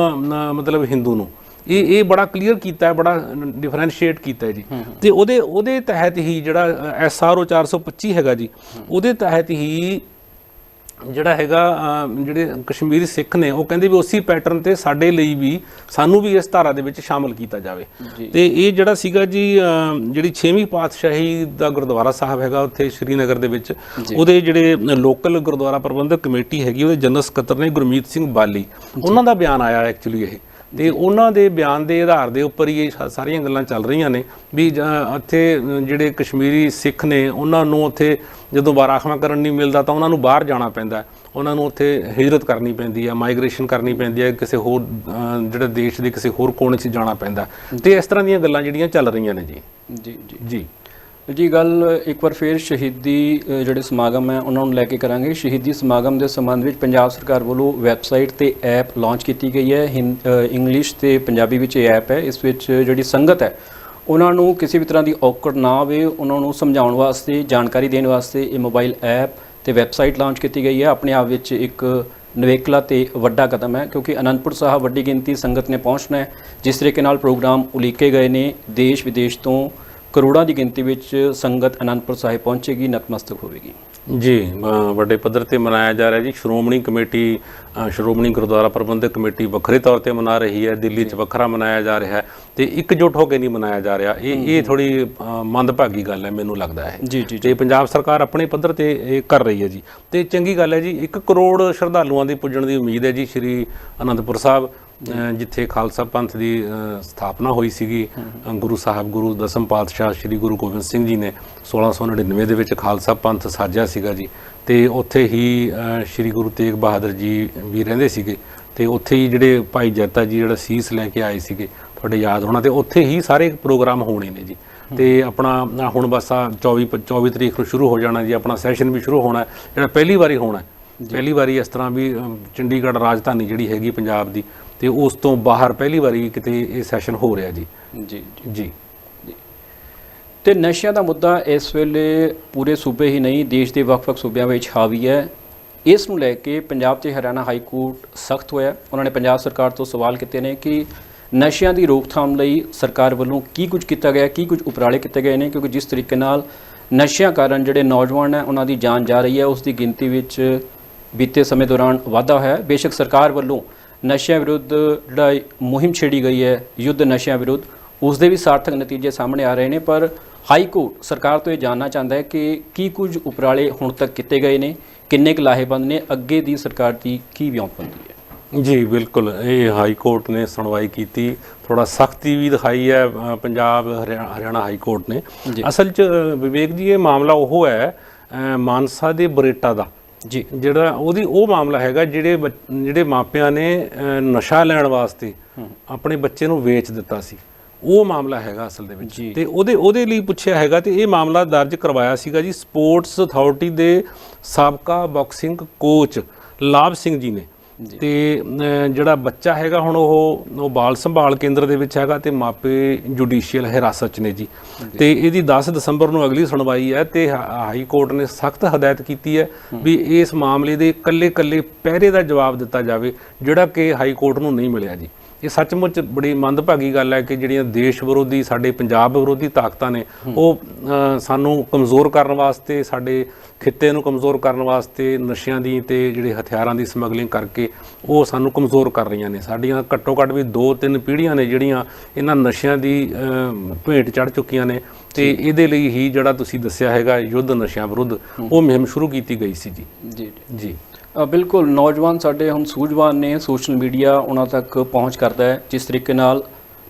ਮਤਲਬ ਹਿੰਦੂ ਨੂੰ। ਇਹ ਇਹ ਬੜਾ ਕਲੀਅਰ ਕੀਤਾ ਹੈ ਬੜਾ ਡਿਫਰੈਂਸ਼ੀਏਟ ਕੀਤਾ ਹੈ ਜੀ। ਤੇ ਉਹਦੇ ਉਹਦੇ ਤਹਿਤ ਹੀ ਜਿਹੜਾ ਐਸਆਰਓ 425 ਹੈਗਾ ਜੀ ਉਹਦੇ ਤਹਿਤ ਹੀ ਜਿਹੜਾ ਹੈਗਾ ਜਿਹੜੇ ਕਸ਼ਮੀਰੀ ਸਿੱਖ ਨੇ ਉਹ ਕਹਿੰਦੇ ਵੀ ਉਸੇ ਪੈਟਰਨ ਤੇ ਸਾਡੇ ਲਈ ਵੀ ਸਾਨੂੰ ਵੀ ਇਸ ਧਾਰਾ ਦੇ ਵਿੱਚ ਸ਼ਾਮਲ ਕੀਤਾ ਜਾਵੇ। ਤੇ ਇਹ ਜਿਹੜਾ ਸੀਗਾ ਜੀ ਜਿਹੜੀ 6ਵੀਂ ਪਾਤਸ਼ਾਹੀ ਦਾ ਗੁਰਦੁਆਰਾ ਸਾਹਿਬ ਹੈਗਾ ਉੱਥੇ ਸ਼੍ਰੀਨਗਰ ਦੇ ਵਿੱਚ ਉਹਦੇ ਜਿਹੜੇ ਲੋਕਲ ਗੁਰਦੁਆਰਾ ਪ੍ਰਬੰਧਕ ਕਮੇਟੀ ਹੈਗੀ ਉਹਦੇ ਜਨਰਲ ਸਕੱਤਰ ਨੇ ਗੁਰਮੀਤ ਸਿੰਘ ਬਾਲੀ। ਉਹਨਾਂ ਦਾ ਬਿਆਨ ਆਇਆ ਐਕਚੁਅਲੀ ਇਹ। ਤੇ ਉਹਨਾਂ ਦੇ ਬਿਆਨ ਦੇ ਆਧਾਰ ਦੇ ਉੱਪਰ ਹੀ ਇਹ ਸਾਰੀਆਂ ਗੱਲਾਂ ਚੱਲ ਰਹੀਆਂ ਨੇ ਵੀ ਇੱਥੇ ਜਿਹੜੇ ਕਸ਼ਮੀਰੀ ਸਿੱਖ ਨੇ ਉਹਨਾਂ ਨੂੰ ਉੱਥੇ ਜਦੋਂ ਬਾਰਾਖਵਾਂ ਕਰਨ ਨਹੀਂ ਮਿਲਦਾ ਤਾਂ ਉਹਨਾਂ ਨੂੰ ਬਾਹਰ ਜਾਣਾ ਪੈਂਦਾ। ਉਹਨਾਂ ਨੂੰ ਉੱਥੇ ਹਿਜਰਤ ਕਰਨੀ ਪੈਂਦੀ ਹੈ ਮਾਈਗ੍ਰੇਸ਼ਨ ਕਰਨੀ ਪੈਂਦੀ ਹੈ ਕਿਸੇ ਹੋਰ ਜਿਹੜੇ ਦੇਸ਼ ਦੇ ਕਿਸੇ ਹੋਰ ਕੋਨੇ 'ਚ ਜਾਣਾ ਪੈਂਦਾ। ਤੇ ਇਸ ਤਰ੍ਹਾਂ ਦੀਆਂ ਗੱਲਾਂ ਜਿਹੜੀਆਂ ਚੱਲ ਰਹੀਆਂ ਨੇ ਜੀ ਜੀ ਜੀ ਜੀ ਜੀ, ਗੱਲ ਇੱਕ ਵਾਰ ਫੇਰ ਸ਼ਹੀਦੀ ਜਿਹੜੇ ਸਮਾਗਮ ਹੈ, ਉਹਨਾਂ ਨੂੰ ਲੈ ਕੇ ਕਰਾਂਗੇ। ਸ਼ਹੀਦੀ ਸਮਾਗਮ ਦੇ ਸੰਬੰਧ ਵਿੱਚ ਪੰਜਾਬ ਸਰਕਾਰ ਵੱਲੋਂ ਵੈਬਸਾਈਟ ਤੇ ਐਪ ਲਾਂਚ ਕੀਤੀ ਗਈ ਹੈ। ਹਿੰ- ਇੰਗਲਿਸ਼ ਤੇ ਪੰਜਾਬੀ ਵਿੱਚ ਇਹ ਐਪ ਹੈ। ਇਸ ਵਿੱਚ ਜਿਹੜੀ ਸੰਗਤ ਹੈ, ਉਹਨਾਂ ਨੂੰ ਕਿਸੇ ਵੀ ਤਰ੍ਹਾਂ ਦੀ ਔਕੜ ਨਾ ਆਵੇ। ਉਹਨਾਂ ਨੂੰ ਸਮਝਾਉਣ ਵਾਸਤੇ, ਜਾਣਕਾਰੀ ਦੇਣ ਵਾਸਤੇ ਇਹ ਮੋਬਾਈਲ ਐਪ ਤੇ ਵੈਬਸਾਈਟ ਲਾਂਚ ਕੀਤੀ ਗਈ ਹੈ। ਆਪਣੇ ਆਪ ਵਿੱਚ ਇੱਕ ਨਵੇਕਲਾ ਤੇ ਵੱਡਾ ਕਦਮ ਹੈ, ਕਿਉਂਕਿ ਅਨੰਦਪੁਰ ਸਾਹਿਬ ਵੱਡੀ ਗਿਣਤੀ ਸੰਗਤ ਨੇ ਪਹੁੰਚਣਾ ਹੈ। ਜਿਸ ਤਰੀਕੇ ਨਾਲ ਪ੍ਰੋਗਰਾਮ ਉਲੀਕੇ ਗਏ ਨੇ ਦੇਸ਼ ਵਿਦੇਸ਼ ਤੋਂ ਕਰੋੜਾਂ ਦੀ ਗਿਣਤੀ ਵਿੱਚ ਸੰਗਤ ਅਨੰਦਪੁਰ ਸਾਹਿਬ ਪਹੁੰਚੇਗੀ ਨਤਮਸਤਕ ਹੋਵੇਗੀ। ਜੀ ਵੱਡੇ ਪੱਧਰ ਤੇ ਮਨਾਇਆ ਜਾ ਰਿਹਾ ਜੀ। ਸ਼੍ਰੋਮਣੀ ਕਮੇਟੀ ਸ਼੍ਰੋਮਣੀ ਗੁਰਦੁਆਰਾ ਪ੍ਰਬੰਧਕ ਕਮੇਟੀ ਵੱਖਰੇ ਤੌਰ ਤੇ ਮਨਾ ਰਹੀ ਹੈ। ਦਿੱਲੀ 'ਚ ਵੱਖਰਾ ਮਨਾਇਆ ਜਾ ਰਿਹਾ ਹੈ ਤੇ ਇਕਜੁੱਟ ਹੋ ਕੇ ਨਹੀਂ ਮਨਾਇਆ ਜਾ ਰਿਹਾ। ਇਹ ਇਹ ਥੋੜੀ ਮੰਦਭਾਗੀ ਗੱਲ ਹੈ ਮੈਨੂੰ ਲੱਗਦਾ ਹੈ। ਜੀ ਜੀ ਤੇ ਪੰਜਾਬ ਸਰਕਾਰ ਆਪਣੇ ਪੱਧਰ ਤੇ ਇਹ ਕਰ ਰਹੀ ਹੈ ਜੀ। ਤੇ ਚੰਗੀ ਗੱਲ ਹੈ ਜੀ 1 ਕਰੋੜ ਸ਼ਰਧਾਲੂਆਂ ਦੀ ਪੁੱਜਣ ਦੀ ਉਮੀਦ ਹੈ ਜੀ ਸ਼੍ਰੀ ਅਨੰਦਪੁਰ ਸਾਹਿਬ। ਜਿੱਥੇ ਖਾਲਸਾ ਪੰਥ ਦੀ ਸਥਾਪਨਾ ਹੋਈ ਸੀਗੀ ਗੁਰੂ ਸਾਹਿਬ, ਗੁਰੂ ਦਸਮ ਪਾਤਸ਼ਾਹ ਸ਼੍ਰੀ ਗੁਰੂ ਗੋਬਿੰਦ ਸਿੰਘ ਜੀ ਨੇ 1699 ਦੇ ਵਿੱਚ ਖਾਲਸਾ ਪੰਥ ਸਾਜਿਆ ਸੀਗਾ ਜੀ। ਤੇ ਉੱਥੇ ਹੀ ਸ਼੍ਰੀ ਗੁਰੂ ਤੇਗ ਬਹਾਦਰ ਜੀ ਵੀ ਰਹਿੰਦੇ ਸੀਗੇ। ਤੇ ਉੱਥੇ ਹੀ ਜਿਹੜੇ ਭਾਈ ਜੱਤਾ ਜੀ ਜਿਹੜਾ ਸੀਸ ਲੈ ਕੇ ਆਏ ਸੀਗੇ, ਤੁਹਾਡੇ ਯਾਦ ਹੋਣਾ, ਤੇ ਉੱਥੇ ਹੀ ਸਾਰੇ ਪ੍ਰੋਗਰਾਮ ਹੋਣੇ ਨੇ ਜੀ। ਤੇ ਆਪਣਾ ਹੁਣ ਬਸ ਆ 24 ਪ- 24 ਤਰੀਕ ਨੂੰ ਸ਼ੁਰੂ ਹੋ ਜਾਣਾ ਜੀ, ਆਪਣਾ ਸੈਸ਼ਨ ਵੀ ਸ਼ੁਰੂ ਹੋਣਾ, ਜਿਹੜਾ ਪਹਿਲੀ ਵਾਰੀ ਹੋਣਾ। ਪਹਿਲੀ ਵਾਰੀ ਇਸ ਤਰ੍ਹਾਂ ਵੀ ਚੰਡੀਗੜ੍ਹ ਰਾਜਧਾਨੀ ਜਿਹੜੀ ਹੈਗੀ ਪੰਜਾਬ ਦੀ ਤੇ ਉਸ ਤੋਂ ਬਾਹਰ ਪਹਿਲੀ ਵਾਰੀ ਕਿਤੇ ਇਹ ਸੈਸ਼ਨ ਹੋ ਰਿਹਾ ਜੀ। ਜੀ। ਜੀ। ਤੇ ਨਸ਼ਿਆਂ ਦਾ ਮੁੱਦਾ ਇਸ ਵੇਲੇ ਪੂਰੇ ਸੂਬੇ ਹੀ ਨਹੀਂ ਦੇਸ਼ ਦੇ ਵੱਖ-ਵੱਖ ਸੂਬਿਆਂ ਵਿੱਚ ਹਾਵੀ ਹੈ। ਇਸ ਨੂੰ ਲੈ ਕੇ ਪੰਜਾਬ ਤੇ ਹਰਿਆਣਾ ਹਾਈ ਕੋਰਟ ਸਖਤ ਹੋਇਆ। ਉਹਨਾਂ ਨੇ ਪੰਜਾਬ ਸਰਕਾਰ ਤੋਂ ਸਵਾਲ ਕੀਤੇ ਨੇ ਕਿ ਨਸ਼ਿਆਂ ਦੀ ਰੋਕਥਾਮ ਲਈ ਸਰਕਾਰ ਵੱਲੋਂ ਕੀ ਕੁਝ ਕੀਤਾ ਗਿਆ ਕੀ ਕੁਝ ਉਪਰਾਲੇ ਕੀਤੇ ਗਏ ਨੇ ਕਿਉਂਕਿ ਜਿਸ ਤਰੀਕੇ ਨਾਲ ਨਸ਼ਿਆਂ ਕਾਰਨ ਜਿਹੜੇ ਨੌਜਵਾਨ ਹੈ ਉਹਨਾਂ ਦੀ ਜਾਨ ਜਾ ਰਹੀ ਹੈ ਉਸ ਦੀ ਗਿਣਤੀ ਵਿੱਚ ਬੀਤੇ ਸਮੇਂ ਦੌਰਾਨ ਵਾਧਾ ਹੋਇਆ ਹੈ। ਬੇਸ਼ੱਕ ਸਰਕਾਰ ਵੱਲੋਂ ਨਸ਼ਿਆਂ ਵਿਰੁੱਧ ਜਿਹੜਾ ਮੁਹਿੰਮ ਛੇੜੀ ਗਈ ਹੈ। ਯੁੱਧ ਨਸ਼ਿਆਂ ਵਿਰੁੱਧ ਉਸ ਦੇ ਵੀ ਸਾਰਥਕ ਨਤੀਜੇ ਸਾਹਮਣੇ ਆ ਰਹੇ ਨੇ ਪਰ ਹਾਈ ਕੋਰਟ ਸਰਕਾਰ ਤੋਂ ਇਹ ਜਾਨਣਾ ਚਾਹੁੰਦਾ ਹੈ ਕਿ ਕੀ ਕੁਝ ਉਪਰਾਲੇ ਹੁਣ ਤੱਕ ਕੀਤੇ ਗਏ ਨੇ ਕਿੰਨੇ ਕੁ ਲਾਹੇਵੰਦ ਨੇ ਅੱਗੇ ਦੀ ਸਰਕਾਰ ਦੀ ਕੀ ਵਿਉਂਤਬੰਦੀ ਹੈ? ਜੀ ਬਿਲਕੁਲ। ਇਹ ਹਾਈ ਕੋਰਟ ਨੇ ਸੁਣਵਾਈ ਕੀਤੀ। ਥੋੜਾ ਸਖਤੀ ਵੀ ਦਿਖਾਈ ਹੈ ਪੰਜਾਬ ਹਰਿਆ- ਹਰਿਆਣਾ ਹਾਈ ਕੋਰਟ ਨੇ। ਅਸਲ 'ਚ ਵਿਵੇਕ ਜੀ ਇਹ ਮਾਮਲਾ ਉਹ ਹੈ ਮਾਨਸਾ ਦੇ ਬਰੇਟਾ ਦਾ। ਜੀ। ਜਿਹੜਾ ਉਹਦੀ ਉਹ ਮਾਮਲਾ ਹੈਗਾ ਜਿਹੜੇ ਜਿਹੜੇ ਮਾਪਿਆਂ ਨੇ ਨਸ਼ਾ ਲੈਣ ਵਾਸਤੇ ਆਪਣੇ ਬੱਚੇ ਨੂੰ ਵੇਚ ਦਿੱਤਾ ਸੀ। ਉਹ ਮਾਮਲਾ ਹੈਗਾ ਅਸਲ ਦੇ ਵਿੱਚ। ਤੇ ਉਹਦੇ ਉਹਦੇ ਲਈ ਪੁੱਛਿਆ ਹੈਗਾ ਤੇ ਇਹ ਮਾਮਲਾ ਦਰਜ ਕਰਵਾਇਆ ਸੀਗਾ ਜੀ। ਸਪੋਰਟਸ ਅਥਾਰਟੀ ਦੇ ਸਾਬਕਾ ਬਾਕਸਿੰਗ ਕੋਚ ਲਾਭ ਸਿੰਘ ਜੀ ਨੇ। ਤੇ ਜਿਹੜਾ ਬੱਚਾ ਹੈਗਾ ਹੁਣ ਉਹ ਉਹ ਬਾਲ ਸੰਭਾਲ ਕੇਂਦਰ ਦੇ ਵਿੱਚ ਹੈਗਾ ਤੇ ਮਾਪੇ ਜੁਡੀਸ਼ੀਅਲ ਹਿਰਾਸਤ 'ਚ ਨੇ ਜੀ। ਤੇ ਇਹਦੀ 10 ਦਸੰਬਰ ਨੂੰ ਅਗਲੀ ਸੁਣਵਾਈ ਹੈ ਤੇ ਹਾਈ ਕੋਰਟ ਨੇ ਸਖਤ ਹਦਾਇਤ ਕੀਤੀ ਹੈ ਵੀ ਇਸ ਮਾਮਲੇ ਦੇ ਕੱਲੇ-ਕੱਲੇ ਪਹਿਰੇ ਦਾ ਜਵਾਬ ਦਿੱਤਾ ਜਾਵੇ ਜਿਹੜਾ ਕਿ ਹਾਈ ਕੋਰਟ ਨੂੰ ਨਹੀਂ ਮਿਲਿਆ ਜੀ। ਇਹ ਸੱਚਮੁੱਚ ਬੜੀ ਮੰਦਭਾਗੀ ਗੱਲ ਹੈ ਕਿ ਜਿਹੜੀਆਂ ਦੇਸ਼ ਵਿਰੋਧੀ ਸਾਡੇ ਪੰਜਾਬ ਵਿਰੋਧੀ ਤਾਕਤਾਂ ਨੇ ਉਹ ਸਾਨੂੰ ਕਮਜ਼ੋਰ ਕਰਨ ਵਾਸਤੇ ਸਾਡੇ ਖਿੱਤੇ ਨੂੰ ਕਮਜ਼ੋਰ ਕਰਨ ਵਾਸਤੇ ਨਸ਼ਿਆਂ ਦੀ ਤੇ ਜਿਹੜੇ ਹਥਿਆਰਾਂ ਦੀ ਸਮਗਲਿੰਗ ਕਰਕੇ ਉਹ ਸਾਨੂੰ ਕਮਜ਼ੋਰ ਕਰ ਰਹੀਆਂ ਨੇ। ਸਾਡੀਆਂ ਘੱਟੋ ਘੱਟ ਵੀ ਦੋ ਤਿੰਨ ਪੀੜ੍ਹੀਆਂ ਨੇ ਜਿਹੜੀਆਂ ਇਹਨਾਂ ਨਸ਼ਿਆਂ ਦੀ ਭੇਟ ਚੜ ਚੁੱਕੀਆਂ ਨੇ ਤੇ ਇਹਦੇ ਲਈ ਹੀ ਜਿਹੜਾ ਤੁਸੀਂ ਦੱਸਿਆ ਹੈਗਾ ਯੁੱਧ ਨਸ਼ਿਆਂ ਵਿਰੁੱਧ ਉਹ ਮੁਹਿੰਮ ਸ਼ੁਰੂ ਕੀਤੀ ਗਈ ਸੀ ਜੀ। ਜੀ। ਜੀ। ਬਿਲਕੁਲ ਨੌਜਵਾਨ ਸਾਡੇ ਹੁਣ ਸੂਝਵਾਨ ਨੇ ਸੋਸ਼ਲ ਮੀਡੀਆ ਉਹਨਾਂ ਤੱਕ ਪਹੁੰਚ ਕਰਦਾ ਹੈ ਜਿਸ ਤਰੀਕੇ ਨਾਲ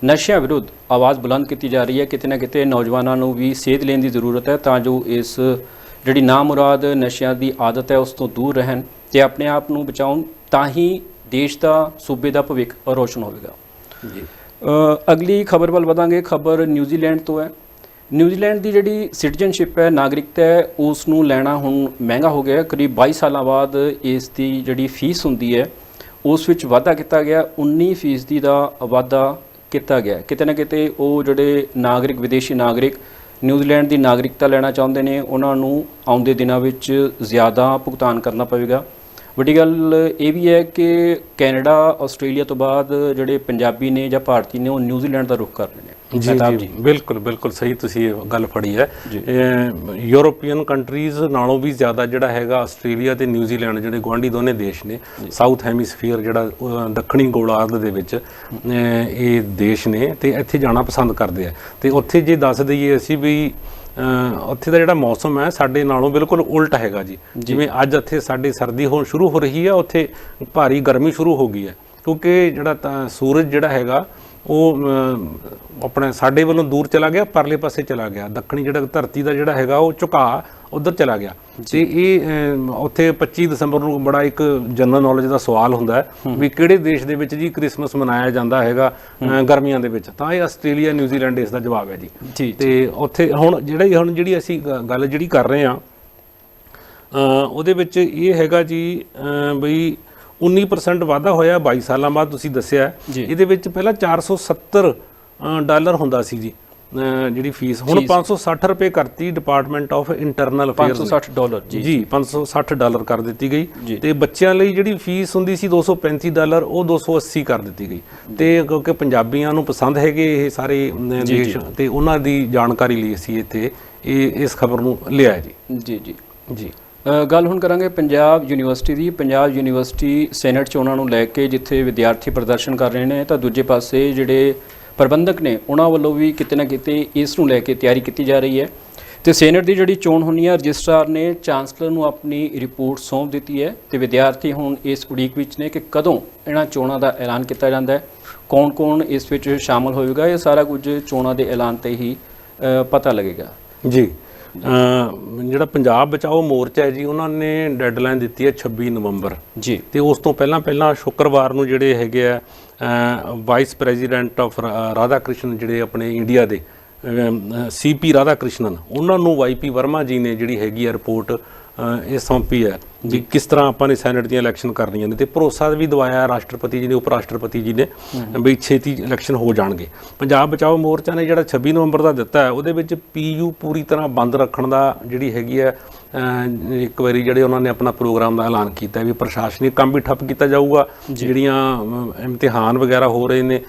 ਨਸ਼ਿਆਂ ਵਿਰੁੱਧ ਆਵਾਜ਼ ਬੁਲੰਦ ਕੀਤੀ ਜਾ ਰਹੀ ਹੈ। ਕਿਤੇ ਨਾ ਕਿਤੇ ਨੌਜਵਾਨਾਂ ਨੂੰ ਵੀ ਸੇਧ ਲੈਣ ਦੀ ਜ਼ਰੂਰਤ ਹੈ ਤਾਂ ਜੋ ਇਸ ਜਿਹੜੀ ਨਾਮੁਰਾਦ ਨਸ਼ਿਆਂ ਦੀ ਆਦਤ ਹੈ ਉਸ ਤੋਂ ਦੂਰ ਰਹਿਣ ਤੇ ਆਪਣੇ ਆਪ ਨੂੰ ਬਚਾਉਣ ਤਾਂ ਹੀ ਦੇਸ਼ ਦਾ ਸੂਬੇ ਦਾ ਭਵਿੱਖ ਰੋਸ਼ਨ ਹੋਵੇਗਾ। ਜੀ। ਅਗਲੀ ਖਬਰ ਵੱਲ ਵਧਾਂਗੇ। ਖਬਰ ਨਿਊਜ਼ੀਲੈਂਡ ਤੋਂ ਹੈ। ਨਿਊਜ਼ੀਲੈਂਡ ਦੀ ਜਿਹੜੀ ਸਿਟੀਜ਼ਨਸ਼ਿਪ ਹੈ, ਨਾਗਰਿਕਤਾ ਹੈ, ਉਸ ਨੂੰ ਲੈਣਾ ਹੁਣ ਮਹਿੰਗਾ ਹੋ ਗਿਆ ਕਰੀਬ 22 ਸਾਲਾਂ ਬਾਅਦ ਇਸ ਦੀ ਜਿਹੜੀ ਫੀਸ ਹੁੰਦੀ ਹੈ, ਉਸ ਵਿੱਚ ਵਾਧਾ ਕੀਤਾ ਗਿਆ। 19 ਫੀਸਦੀ ਦਾ ਵਾਧਾ ਕੀਤਾ ਗਿਆ ਕਿਤੇ ਨਾ ਕਿਤੇ ਉਹ ਜਿਹੜੇ ਨਾਗਰਿਕ, ਵਿਦੇਸ਼ੀ ਨਾਗਰਿਕ ਨਿਊਜ਼ੀਲੈਂਡ ਦੀ ਨਾਗਰਿਕਤਾ ਲੈਣਾ ਚਾਹੁੰਦੇ ਨੇ, ਉਹਨਾਂ ਨੂੰ ਆਉਂਦੇ ਦਿਨਾਂ ਵਿੱਚ ਜ਼ਿਆਦਾ ਭੁਗਤਾਨ ਕਰਨਾ ਪਵੇਗਾ। ਵੱਡੀ ਗੱਲ ਇਹ ਵੀ ਹੈ ਕਿ ਕੈਨੇਡਾ, ਆਸਟ੍ਰੇਲੀਆ ਤੋਂ ਬਾਅਦ ਜਿਹੜੇ ਪੰਜਾਬੀ ਨੇ ਜਾਂ ਭਾਰਤੀ ਨੇ, ਉਹ ਨਿਊਜ਼ੀਲੈਂਡ ਦਾ ਰੁਖ ਕਰ ਰਹੇ ਨੇ। ਜੀ ਜੀ ਬਿਲਕੁਲ ਬਿਲਕੁਲ ਸਹੀ ਤੁਸੀਂ ਇਹ ਗੱਲ ਫੜੀ ਹੈ। ਯੂਰੋਪੀਅਨ ਕੰਟਰੀਜ਼ ਨਾਲੋਂ ਵੀ ਜ਼ਿਆਦਾ ਜਿਹੜਾ ਹੈਗਾ ਆਸਟ੍ਰੇਲੀਆ ਤੇ ਨਿਊਜ਼ੀਲੈਂਡ ਜਿਹੜੇ ਗੁਆਂਢੀ ਦੋਨੇ ਦੇਸ਼ ਨੇ ਸਾਊਥ ਹੈਮੀਸਫੀਅਰ ਜਿਹੜਾ ਦੱਖਣੀ ਗੋਲਾਰਧ ਦੇ ਵਿੱਚ ਇਹ ਦੇਸ਼ ਨੇ ਤੇ ਇੱਥੇ ਜਾਣਾ ਪਸੰਦ ਕਰਦੇ ਆ। ਤੇ ਉੱਥੇ ਜੇ ਦੱਸ ਦਈਏ ਅਸੀਂ ਵੀ ਉੱਥੇ ਦਾ ਜਿਹੜਾ ਮੌਸਮ ਹੈ ਸਾਡੇ ਨਾਲੋਂ ਬਿਲਕੁਲ ਉਲਟ ਹੈਗਾ ਜੀ। ਜਿਵੇਂ ਅੱਜ ਇੱਥੇ ਸਾਡੇ ਸਰਦੀ ਹੋਣ ਸ਼ੁਰੂ ਹੋ ਰਹੀ ਹੈ ਉੱਥੇ ਭਾਰੀ ਗਰਮੀ ਸ਼ੁਰੂ ਹੋ ਗਈ ਹੈ। ਕਿਉਂਕਿ ਜਿਹੜਾ ਸੂਰਜ ਜਿਹੜਾ ਹੈਗਾ ਉਹ ਆਪਣੇ ਸਾਡੇ ਵੱਲੋਂ ਦੂਰ ਚਲਾ ਗਿਆ ਪਰਲੇ ਪਾਸੇ ਚਲਾ ਗਿਆ। ਦੱਖਣੀ ਜਿਹੜਾ ਧਰਤੀ ਦਾ ਜਿਹੜਾ ਹੈਗਾ ਉਹ ਝੁਕਾ ਉਧਰ ਚਲਾ ਗਿਆ। ਤੇ ਇਹ ਉੱਥੇ 25 ਦਸੰਬਰ ਨੂੰ ਬੜਾ ਇੱਕ ਜਨਰਲ ਨੌਲੇਜ ਦਾ ਸਵਾਲ ਹੁੰਦਾ ਹੈ ਵੀ ਕਿਹੜੇ ਦੇਸ਼ ਦੇ ਵਿੱਚ ਜੀ ਕ੍ਰਿਸਮਸ ਮਨਾਇਆ ਜਾਂਦਾ ਹੈਗਾ ਗਰਮੀਆਂ ਦੇ ਵਿੱਚ? ਤਾਂ ਇਹ ਆਸਟ੍ਰੇਲੀਆ ਨਿਊਜ਼ੀਲੈਂਡ ਇਸ ਦਾ ਜਵਾਬ ਹੈ ਜੀ। ਤੇ ਉੱਥੇ ਹੁਣ ਜਿਹੜਾ ਹੁਣ ਜਿਹੜੀ ਅਸੀਂ ਗੱਲ ਜਿਹੜੀ ਕਰ ਰਹੇ ਆ ਉਹਦੇ ਵਿੱਚ ਇਹ ਹੈਗਾ ਜੀ ਬਈ 19% ਵਾਧਾ ਹੋਇਆ। 22 ਸਾਲਾਂ ਬਾਅਦ ਤੁਸੀਂ ਦੱਸਿਆ। ਇਹਦੇ ਵਿੱਚ ਪਹਿਲਾਂ 470 ਅ, ਡਾਲਰ ਹੁੰਦਾ ਸੀ ਜੀ। ਜਿਹੜੀ ਫੀਸ। ਹੁਣ 560 ਰੁਪਏ ਕਰਤੀ department of internal affairs 560 dollar ਜੀ। ਜੀ 560 ਡਾਲਰ ਕਰ ਦਿੱਤੀ। ਗਈ। ਤੇ ਬੱਚਿਆਂ ਲਈ ਜਿਹੜੀ ਫੀਸ ਹੁੰਦੀ ਸੀ 235 ਡਾਲਰ ਉਹ 280 ਕਰ ਦਿੱਤੀ ਗਈ। ਤੇ ਕਿਉਂਕਿ ਪੰਜਾਬੀਆਂ ਨੂੰ ਪਸੰਦ ਹੈਗੇ ਇਹ ਸਾਰੇ ਦੇਸ਼। ਤੇ ਉਹਨਾਂ ਦੀ ਜਾਣਕਾਰੀ ਲਈ ਅਸੀਂ ਇੱਥੇ ਇਹ ਇਸ ਖਬਰ ਨੂੰ ਲਿਆ ਜੀ। ਜੀ ਜੀ। ਜੀ। ਗੱਲ ਹੁਣ ਕਰਾਂਗੇ ਪੰਜਾਬ ਯੂਨੀਵਰਸਿਟੀ ਦੀ। ਪੰਜਾਬ ਯੂਨੀਵਰਸਿਟੀ ਸੈਨੇਟ ਚੋਣਾਂ ਨੂੰ ਲੈ ਕੇ ਜਿੱਥੇ ਵਿਦਿਆਰਥੀ ਪ੍ਰਦਰਸ਼ਨ ਕਰ ਰਹੇ ਨੇ, ਤਾਂ ਦੂਜੇ ਪਾਸੇ ਜਿਹੜੇ ਪ੍ਰਬੰਧਕ ਨੇ, ਉਹਨਾਂ ਵੱਲੋਂ ਵੀ ਕਿਤੇ ਨਾ ਕਿਤੇ ਇਸ ਨੂੰ ਲੈ ਕੇ ਤਿਆਰੀ ਕੀਤੀ ਜਾ ਰਹੀ ਹੈ। ਤੇ ਸੈਨੇਟ ਦੀ ਜਿਹੜੀ ਚੋਣ ਹੋਣੀ ਹੈ, ਰਜਿਸਟਰਾਰ ਨੇ ਚਾਂਸਲਰ ਨੂੰ ਆਪਣੀ ਰਿਪੋਰਟ ਸੌਂਪ ਦਿੱਤੀ ਹੈ ਤੇ ਵਿਦਿਆਰਥੀ ਹੁਣ ਇਸ ਉਡੀਕ ਵਿੱਚ ਨੇ ਕਿ ਕਦੋਂ ਇਹਨਾਂ ਚੋਣਾਂ ਦਾ ਐਲਾਨ ਕੀਤਾ ਜਾਂਦਾ ਹੈ, ਕੌਣ-ਕੌਣ ਇਸ ਵਿੱਚ ਸ਼ਾਮਲ ਹੋਵੇਗਾ, ਇਹ ਸਾਰਾ ਕੁਝ ਚੋਣਾਂ ਦੇ ਐਲਾਨ ਤੇ ਹੀ ਪਤਾ ਲੱਗੇਗਾ। ਜੀ। ਜਿਹੜਾ ਪੰਜਾਬ ਬਚਾਓ ਮੋਰਚਾ ਹੈ ਜੀ ਉਹਨਾਂ ਨੇ ਡੈਡਲਾਈਨ ਦਿੱਤੀ ਹੈ 26 ਨਵੰਬਰ। ਜੀ। ਤੇ ਉਸ ਤੋਂ ਪਹਿਲਾਂ ਪਹਿਲਾਂ ਸ਼ੁੱਕਰਵਾਰ ਨੂੰ ਜਿਹੜੇ ਹੈਗੇ ਆ vice president of Radha Krishan ਜਿਹੜੇ ਆਪਣੇ ਇੰਡੀਆ ਦੇ ਸੀਪੀ ਰਾਧਾ ਕ੍ਰਿਸ਼ਨਨ ਉਹਨਾਂ ਨੂੰ ਵਾਈਪੀ ਵਰਮਾ ਜੀ ਨੇ ਜਿਹੜੀ ਹੈਗੀ ਆ ਰਿਪੋਰਟ ਇਹ ਸੌਂਪੀ ਹੈ ਵੀ ਕਿਸ ਤਰ੍ਹਾਂ ਆਪਾਂ ਨੇ ਸੈਨੇਟ ਦੀਆਂ ਇਲੈਕਸ਼ਨ ਕਰਨੀਆਂ ਨੇ ਤੇ ਭਰੋਸਾ ਵੀ ਦਵਾਇਆ ਰਾਸ਼ਟਰਪਤੀ ਜੀ ਨੇ ਉਪ ਰਾਸ਼ਟਰਪਤੀ ਜੀ ਨੇ ਵੀ ਛੇਤੀ ਇਲੈਕਸ਼ਨ ਹੋ ਜਾਣਗੇ। ਪੰਜਾਬ ਬਚਾਓ ਮੋਰਚਾ ਨੇ ਜਿਹੜਾ 26 ਨਵੰਬਰ ਦਾ ਦਿੱਤਾ ਹੈ ਉਹਦੇ ਵਿੱਚ ਪੀਯੂ ਪੂਰੀ ਤਰ੍ਹਾਂ ਬੰਦ ਰੱਖਣ ਦਾ ਜਿਹੜੀ ਹੈਗੀ ਹੈ ਇੱਕ ਵਾਰੀ ਜਿਹੜੇ ਉਹਨਾਂ ਨੇ ਆਪਣਾ ਪ੍ਰੋਗਰਾਮ ਦਾ ਐਲਾਨ ਕੀਤਾ ਵੀ ਪ੍ਰਸ਼ਾਸਨਿਕ ਕੰਮ ਵੀ ਠੱਪ ਕੀਤਾ ਜਾਊਗਾ। ਜਿਹੜੀਆਂ ਇਮਤਿਹਾਨ ਵਗੈਰਾ ਹੋ ਰਹੇ ਨੇ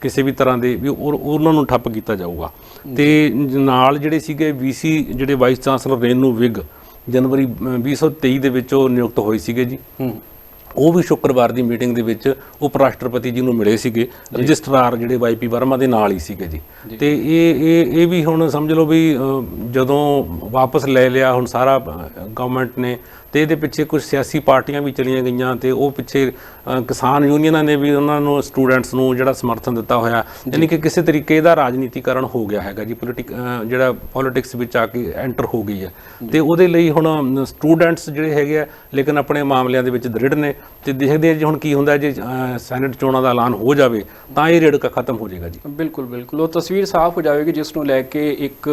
ਕਿਸੇ ਵੀ ਤਰ੍ਹਾਂ ਦੇ ਵੀ ਉਹ- ਉਹਨਾਂ ਨੂੰ ਠੱਪ ਕੀਤਾ ਜਾਊਗਾ। ਤੇ ਨਾਲ ਜਿਹੜੇ ਸੀਗੇ ਵੀਸੀ ਜਿਹੜੇ ਵਾਈਸ ਚਾਂਸਲਰ ਰੇਨੂ ਵਿਗ ਜਨਵਰੀ ਅਹ, 2023 ਦੇ ਵਿੱਚ ਉਹ ਨਿਯੁਕਤ ਹੋਏ ਸੀਗੇ ਜੀ। ਉਹ ਵੀ ਸ਼ੁੱਕਰਵਾਰ ਦੀ ਮੀਟਿੰਗ ਦੇ ਵਿੱਚ ਉਪ ਰਾਸ਼ਟਰਪਤੀ ਜੀ ਨੂੰ ਮਿਲੇ ਸੀਗੇ ਰਜਿਸਟਰਾਰ ਜਿਹੜੇ ਵਾਈਪੀ ਵਰਮਾ ਦੇ ਨਾਲ ਹੀ ਸੀਗੇ ਜੀ। ਤੇ ਇਹ ਇਹ ਇਹ ਵੀ ਹੁਣ ਸਮਝ ਲਓ ਵੀ ਜਦੋਂ ਵਾਪਸ ਲੈ ਲਿਆ ਹੁਣ ਸਾਰਾ ਗਵਰਨਮੈਂਟ ਨੇ ਤੇ ਇਹਦੇ ਪਿੱਛੇ ਕੁਝ ਸਿਆਸੀ ਪਾਰਟੀਆਂ ਵੀ ਚਲੀਆਂ ਗਈਆਂ ਤੇ ਉਹ ਪਿੱਛੇ ਕਿਸਾਨ ਯੂਨੀਅਨਾਂ ਨੇ ਵੀ ਉਹਨਾਂ ਨੂੰ ਸਟੂਡੈਂਟਸ ਨੂੰ ਜਿਹੜਾ ਸਮਰਥਨ ਦਿੱਤਾ ਹੋਇਆ। ਯਾਨੀ ਕਿ ਕਿਸੇ ਤਰੀਕੇ ਦਾ ਰਾਜਨੀਤੀਕਰਨ ਹੋ ਗਿਆ ਹੈਗਾ ਜੀ ਪੋਲਿਟਿਕ ਜਿਹੜਾ ਪੋਲਿਟਿਕਸ ਵਿੱਚ ਆ ਕੇ ਐਂਟਰ ਹੋ ਗਈ ਹੈ। ਤੇ ਉਹਦੇ ਲਈ ਹੁਣ ਸਟੂਡੈਂਟਸ ਜਿਹੜੇ ਹੈਗੇ ਆ ਲੇਕਿਨ ਆਪਣੇ ਮਾਮਲਿਆਂ ਦੇ ਵਿੱਚ ਦ੍ਰਿੜ ਨੇ ਤੇ ਦੇਖਦੇ ਆ ਜੀ ਹੁਣ ਕੀ ਹੁੰਦਾ ਜੇ ਅਹ, ਸੈਨੇਟ ਚੋਣਾਂ ਦਾ ਐਲਾਨ ਹੋ ਜਾਵੇ ਤਾਂ ਇਹ ਰਿੜਕ ਖਤਮ ਹੋ ਜਾਏਗਾ ਜੀ। ਬਿਲਕੁਲ ਬਿਲਕੁਲ। ਉਹ ਤਸਵੀਰ ਸਾਫ਼ ਹੋ ਜਾਵੇਗੀ ਜਿਸ ਨੂੰ ਲੈ ਕੇ ਇੱਕ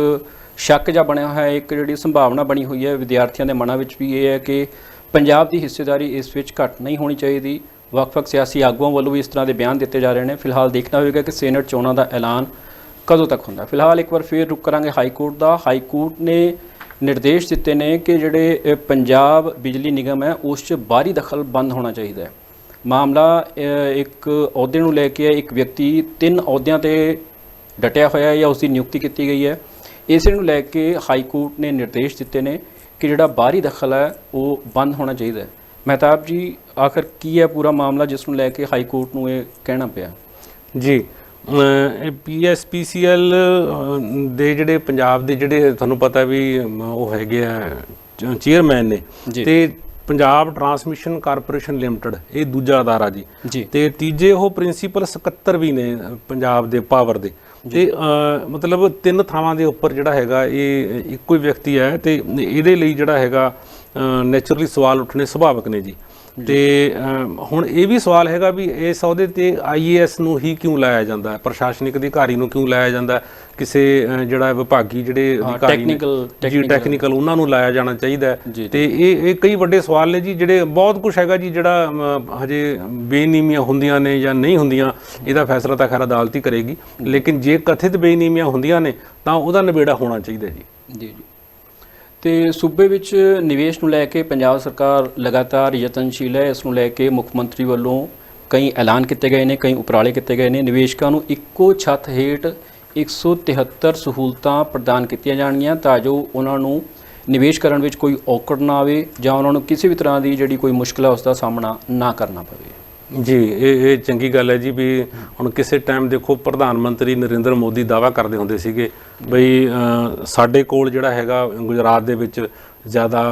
ਸ਼ੱਕ ਜਾਂ ਬਣਿਆ ਹੋਇਆ, ਇੱਕ ਜਿਹੜੀ ਸੰਭਾਵਨਾ ਬਣੀ ਹੋਈ ਹੈ ਵਿਦਿਆਰਥੀਆਂ ਦੇ ਮਨਾਂ ਵਿੱਚ ਵੀ ਇਹ ਹੈ ਕਿ ਪੰਜਾਬ ਦੀ ਹਿੱਸੇਦਾਰੀ ਇਸ ਵਿੱਚ ਘੱਟ ਨਹੀਂ ਹੋਣੀ ਚਾਹੀਦੀ। ਵੱਖ-ਵੱਖ ਸਿਆਸੀ ਆਗੂਆਂ ਵੱਲੋਂ ਵੀ ਇਸ ਤਰ੍ਹਾਂ ਦੇ ਬਿਆਨ ਦਿੱਤੇ ਜਾ ਰਹੇ ਨੇ। ਫਿਲਹਾਲ ਦੇਖਣਾ ਹੋਵੇਗਾ ਕਿ ਸੈਨੇਟ ਚੋਣਾਂ ਦਾ ਐਲਾਨ ਕਦੋਂ ਤੱਕ ਹੁੰਦਾ। ਫਿਲਹਾਲ ਇੱਕ ਵਾਰ ਫੇਰ ਰੁਕ ਕਰਾਂਗੇ ਹਾਈ ਕੋਰਟ ਦਾ। ਹਾਈ ਕੋਰਟ ਨੇ ਨਿਰਦੇਸ਼ ਦਿੱਤੇ ਨੇ ਕਿ ਜਿਹੜੇ ਪੰਜਾਬ ਬਿਜਲੀ ਨਿਗਮ ਹੈ, ਉਸ 'ਚ ਬਾਹਰੀ ਦਖਲ ਬੰਦ ਹੋਣਾ ਚਾਹੀਦਾ ਹੈ। ਮਾਮਲਾ ਇੱਕ ਅਹੁਦੇ ਨੂੰ ਲੈ ਕੇ ਇੱਕ ਵਿਅਕਤੀ ਤਿੰਨ ਅਹੁਦਿਆਂ ਤੇ ਡਟਿਆ ਹੋਇਆ ਹੈ ਜਾਂ ਉਸ ਦੀ ਨਿਯੁਕਤੀ ਕੀਤੀ ਗਈ ਹੈ। ਇਸੇ ਨੂੰ ਲੈ ਕੇ ਹਾਈ ਕੋਰਟ ਨੇ ਨਿਰਦੇਸ਼ ਦਿੱਤੇ ਨੇ ਕਿ ਜਿਹੜਾ ਬਾਹਰੀ ਦਖਲ ਹੈ ਉਹ ਬੰਦ ਹੋਣਾ ਚਾਹੀਦਾ ਹੈ। ਮਹਿਤਾਬ ਜੀ ਆਖਰ ਕੀ ਹੈ ਪੂਰਾ ਮਾਮਲਾ ਜਿਸ ਨੂੰ ਲੈ ਕੇ ਹਾਈ ਕੋਰਟ ਨੂੰ ਇਹ ਕਹਿਣਾ ਪਿਆ? ਜੀ ਪੀਐਸਪੀਸੀਐਲ ਦੇ ਜਿਹੜੇ ਪੰਜਾਬ ਦੇ ਜਿਹੜੇ ਤੁਹਾਨੂੰ ਪਤਾ ਵੀ ਉਹ ਹੈਗੇ ਆ ਚੇਅਰਮੈਨ ਨੇ। ਤੇ ਪੰਜਾਬ ਟਰਾਂਸਮਿਸ਼ਨ ਕਾਰਪੋਰੇਸ਼ਨ ਲਿਮਟਿਡ ਇਹ ਦੂਜਾ ਅਦਾਰਾ ਜੀ। ਤੇ ਤੀਜੇ ਉਹ ਪ੍ਰਿੰਸੀਪਲ ਸਕੱਤਰ ਵੀ ਨੇ ਪੰਜਾਬ ਦੇ ਪਾਵਰ ਦੇ। ਤੇ ਮਤਲਬ ਤਿੰਨ ਥਾਵਾਂ ਦੇ ਉੱਪਰ ਜਿਹੜਾ ਹੈਗਾ ਇਹ ਇੱਕੋ ਹੀ ਵਿਅਕਤੀ ਹੈ ਤੇ ਇਹਦੇ ਲਈ ਜਿਹੜਾ ਹੈਗਾ ਨੇਚਰਲੀ ਸਵਾਲ ਉੱਠਣੇ ਸੁਭਾਵਿਕ ਨੇ ਜੀ। ਤੇ ਹੁਣ ਇਹ ਵੀ ਸਵਾਲ ਹੈਗਾ ਵੀ ਇਸ ਅਹੁਦੇ ਤੇ ਆਈਏਐਸ ਨੂੰ ਹੀ ਕਿਉਂ ਲਾਇਆ ਜਾਂਦਾ ਹੈ? ਪ੍ਰਸ਼ਾਸਨਿਕ ਅਧਿਕਾਰੀ ਨੂੰ ਕਿਉਂ ਲਾਇਆ ਜਾਂਦਾ ਹੈ? ਕਿਸੇ ਜਿਹੜਾ ਵਿਭਾਗੀ ਜਿਹੜੇ ਅਧਿਕਾਰੀ technical- ਜੀ ਟੈਕਨੀਕਲ ਉਹਨਾਂ ਨੂੰ ਲਾਇਆ ਜਾਣਾ ਚਾਹੀਦਾ ਤੇ ਇਹ ਇਹ ਕਈ ਵੱਡੇ ਸਵਾਲ ਨੇ ਜੀ ਜਿਹੜੇ ਬਹੁਤ ਕੁਝ ਹੈਗਾ ਜੀ ਜਿਹੜਾ ਹਜੇ ਬੇਨੀਮੀਆਂ ਹੁੰਦੀਆਂ ਨੇ ਜਾਂ ਨਹੀਂ ਹੁੰਦੀਆਂ ਇਹਦਾ ਫੈਸਲਾ ਤਾਂ ਖੈਰ ਅਦਾਲਤ ਹੀ ਕਰੇਗੀ। ਲੇਕਿਨ ਜੇ ਕਥਿਤ ਬੇਨੀਮੀਆਂ ਹੁੰਦੀਆਂ ਨੇ ਤਾਂ ਉਹਦਾ ਨਿਬੇੜਾ ਹੋਣਾ ਚਾਹੀਦਾ ਜੀ। ਜੀ ਜੀ। ਤੇ ਸੂਬੇ ਵਿੱਚ ਨਿਵੇਸ਼ ਨੂੰ ਲੈ ਕੇ ਪੰਜਾਬ ਸਰਕਾਰ ਲਗਾਤਾਰ ਯਤਨਸ਼ੀਲ ਹੈ। ਇਸ ਨੂੰ ਲੈ ਕੇ ਮੁੱਖ ਮੰਤਰੀ ਵੱਲੋਂ ਕਈ ਐਲਾਨ ਕੀਤੇ ਗਏ ਨੇ, ਕਈ ਉਪਰਾਲੇ ਕੀਤੇ ਗਏ ਨੇ। ਨਿਵੇਸ਼ਕਾਂ ਨੂੰ ਇੱਕੋ ਛੱਤ ਹੇਠ 173 ਸਹੂਲਤਾਂ ਪ੍ਰਦਾਨ ਕੀਤੀਆਂ ਜਾਣਗੀਆਂ ਤਾਂ ਜੋ ਉਹਨਾਂ ਨੂੰ ਨਿਵੇਸ਼ ਕਰਨ ਵਿੱਚ ਕੋਈ ਔਕੜ ਨਾ ਆਵੇ ਜਾਂ ਉਹਨਾਂ ਨੂੰ ਕਿਸੇ ਵੀ ਤਰ੍ਹਾਂ ਦੀ ਜਿਹੜੀ ਕੋਈ ਮੁਸ਼ਕਲ ਹੈ ਉਸ ਦਾ ਸਾਹਮਣਾ ਨਾ ਕਰਨਾ ਪਵੇ। ਜੀ ਇਹ ਇਹ ਚੰਗੀ ਗੱਲ ਹੈ ਜੀ ਵੀ ਹੁਣ ਕਿਸੇ ਟਾਈਮ ਦੇਖੋ ਪ੍ਰਧਾਨ ਮੰਤਰੀ ਨਰਿੰਦਰ ਮੋਦੀ ਦਾਵਾ ਕਰਦੇ ਹੁੰਦੇ ਸੀਗੇ ਬਈ ਸਾਡੇ ਕੋਲ ਜਿਹੜਾ ਹੈਗਾ ਗੁਜਰਾਤ ਦੇ ਵਿੱਚ ਜ਼ਿਆਦਾ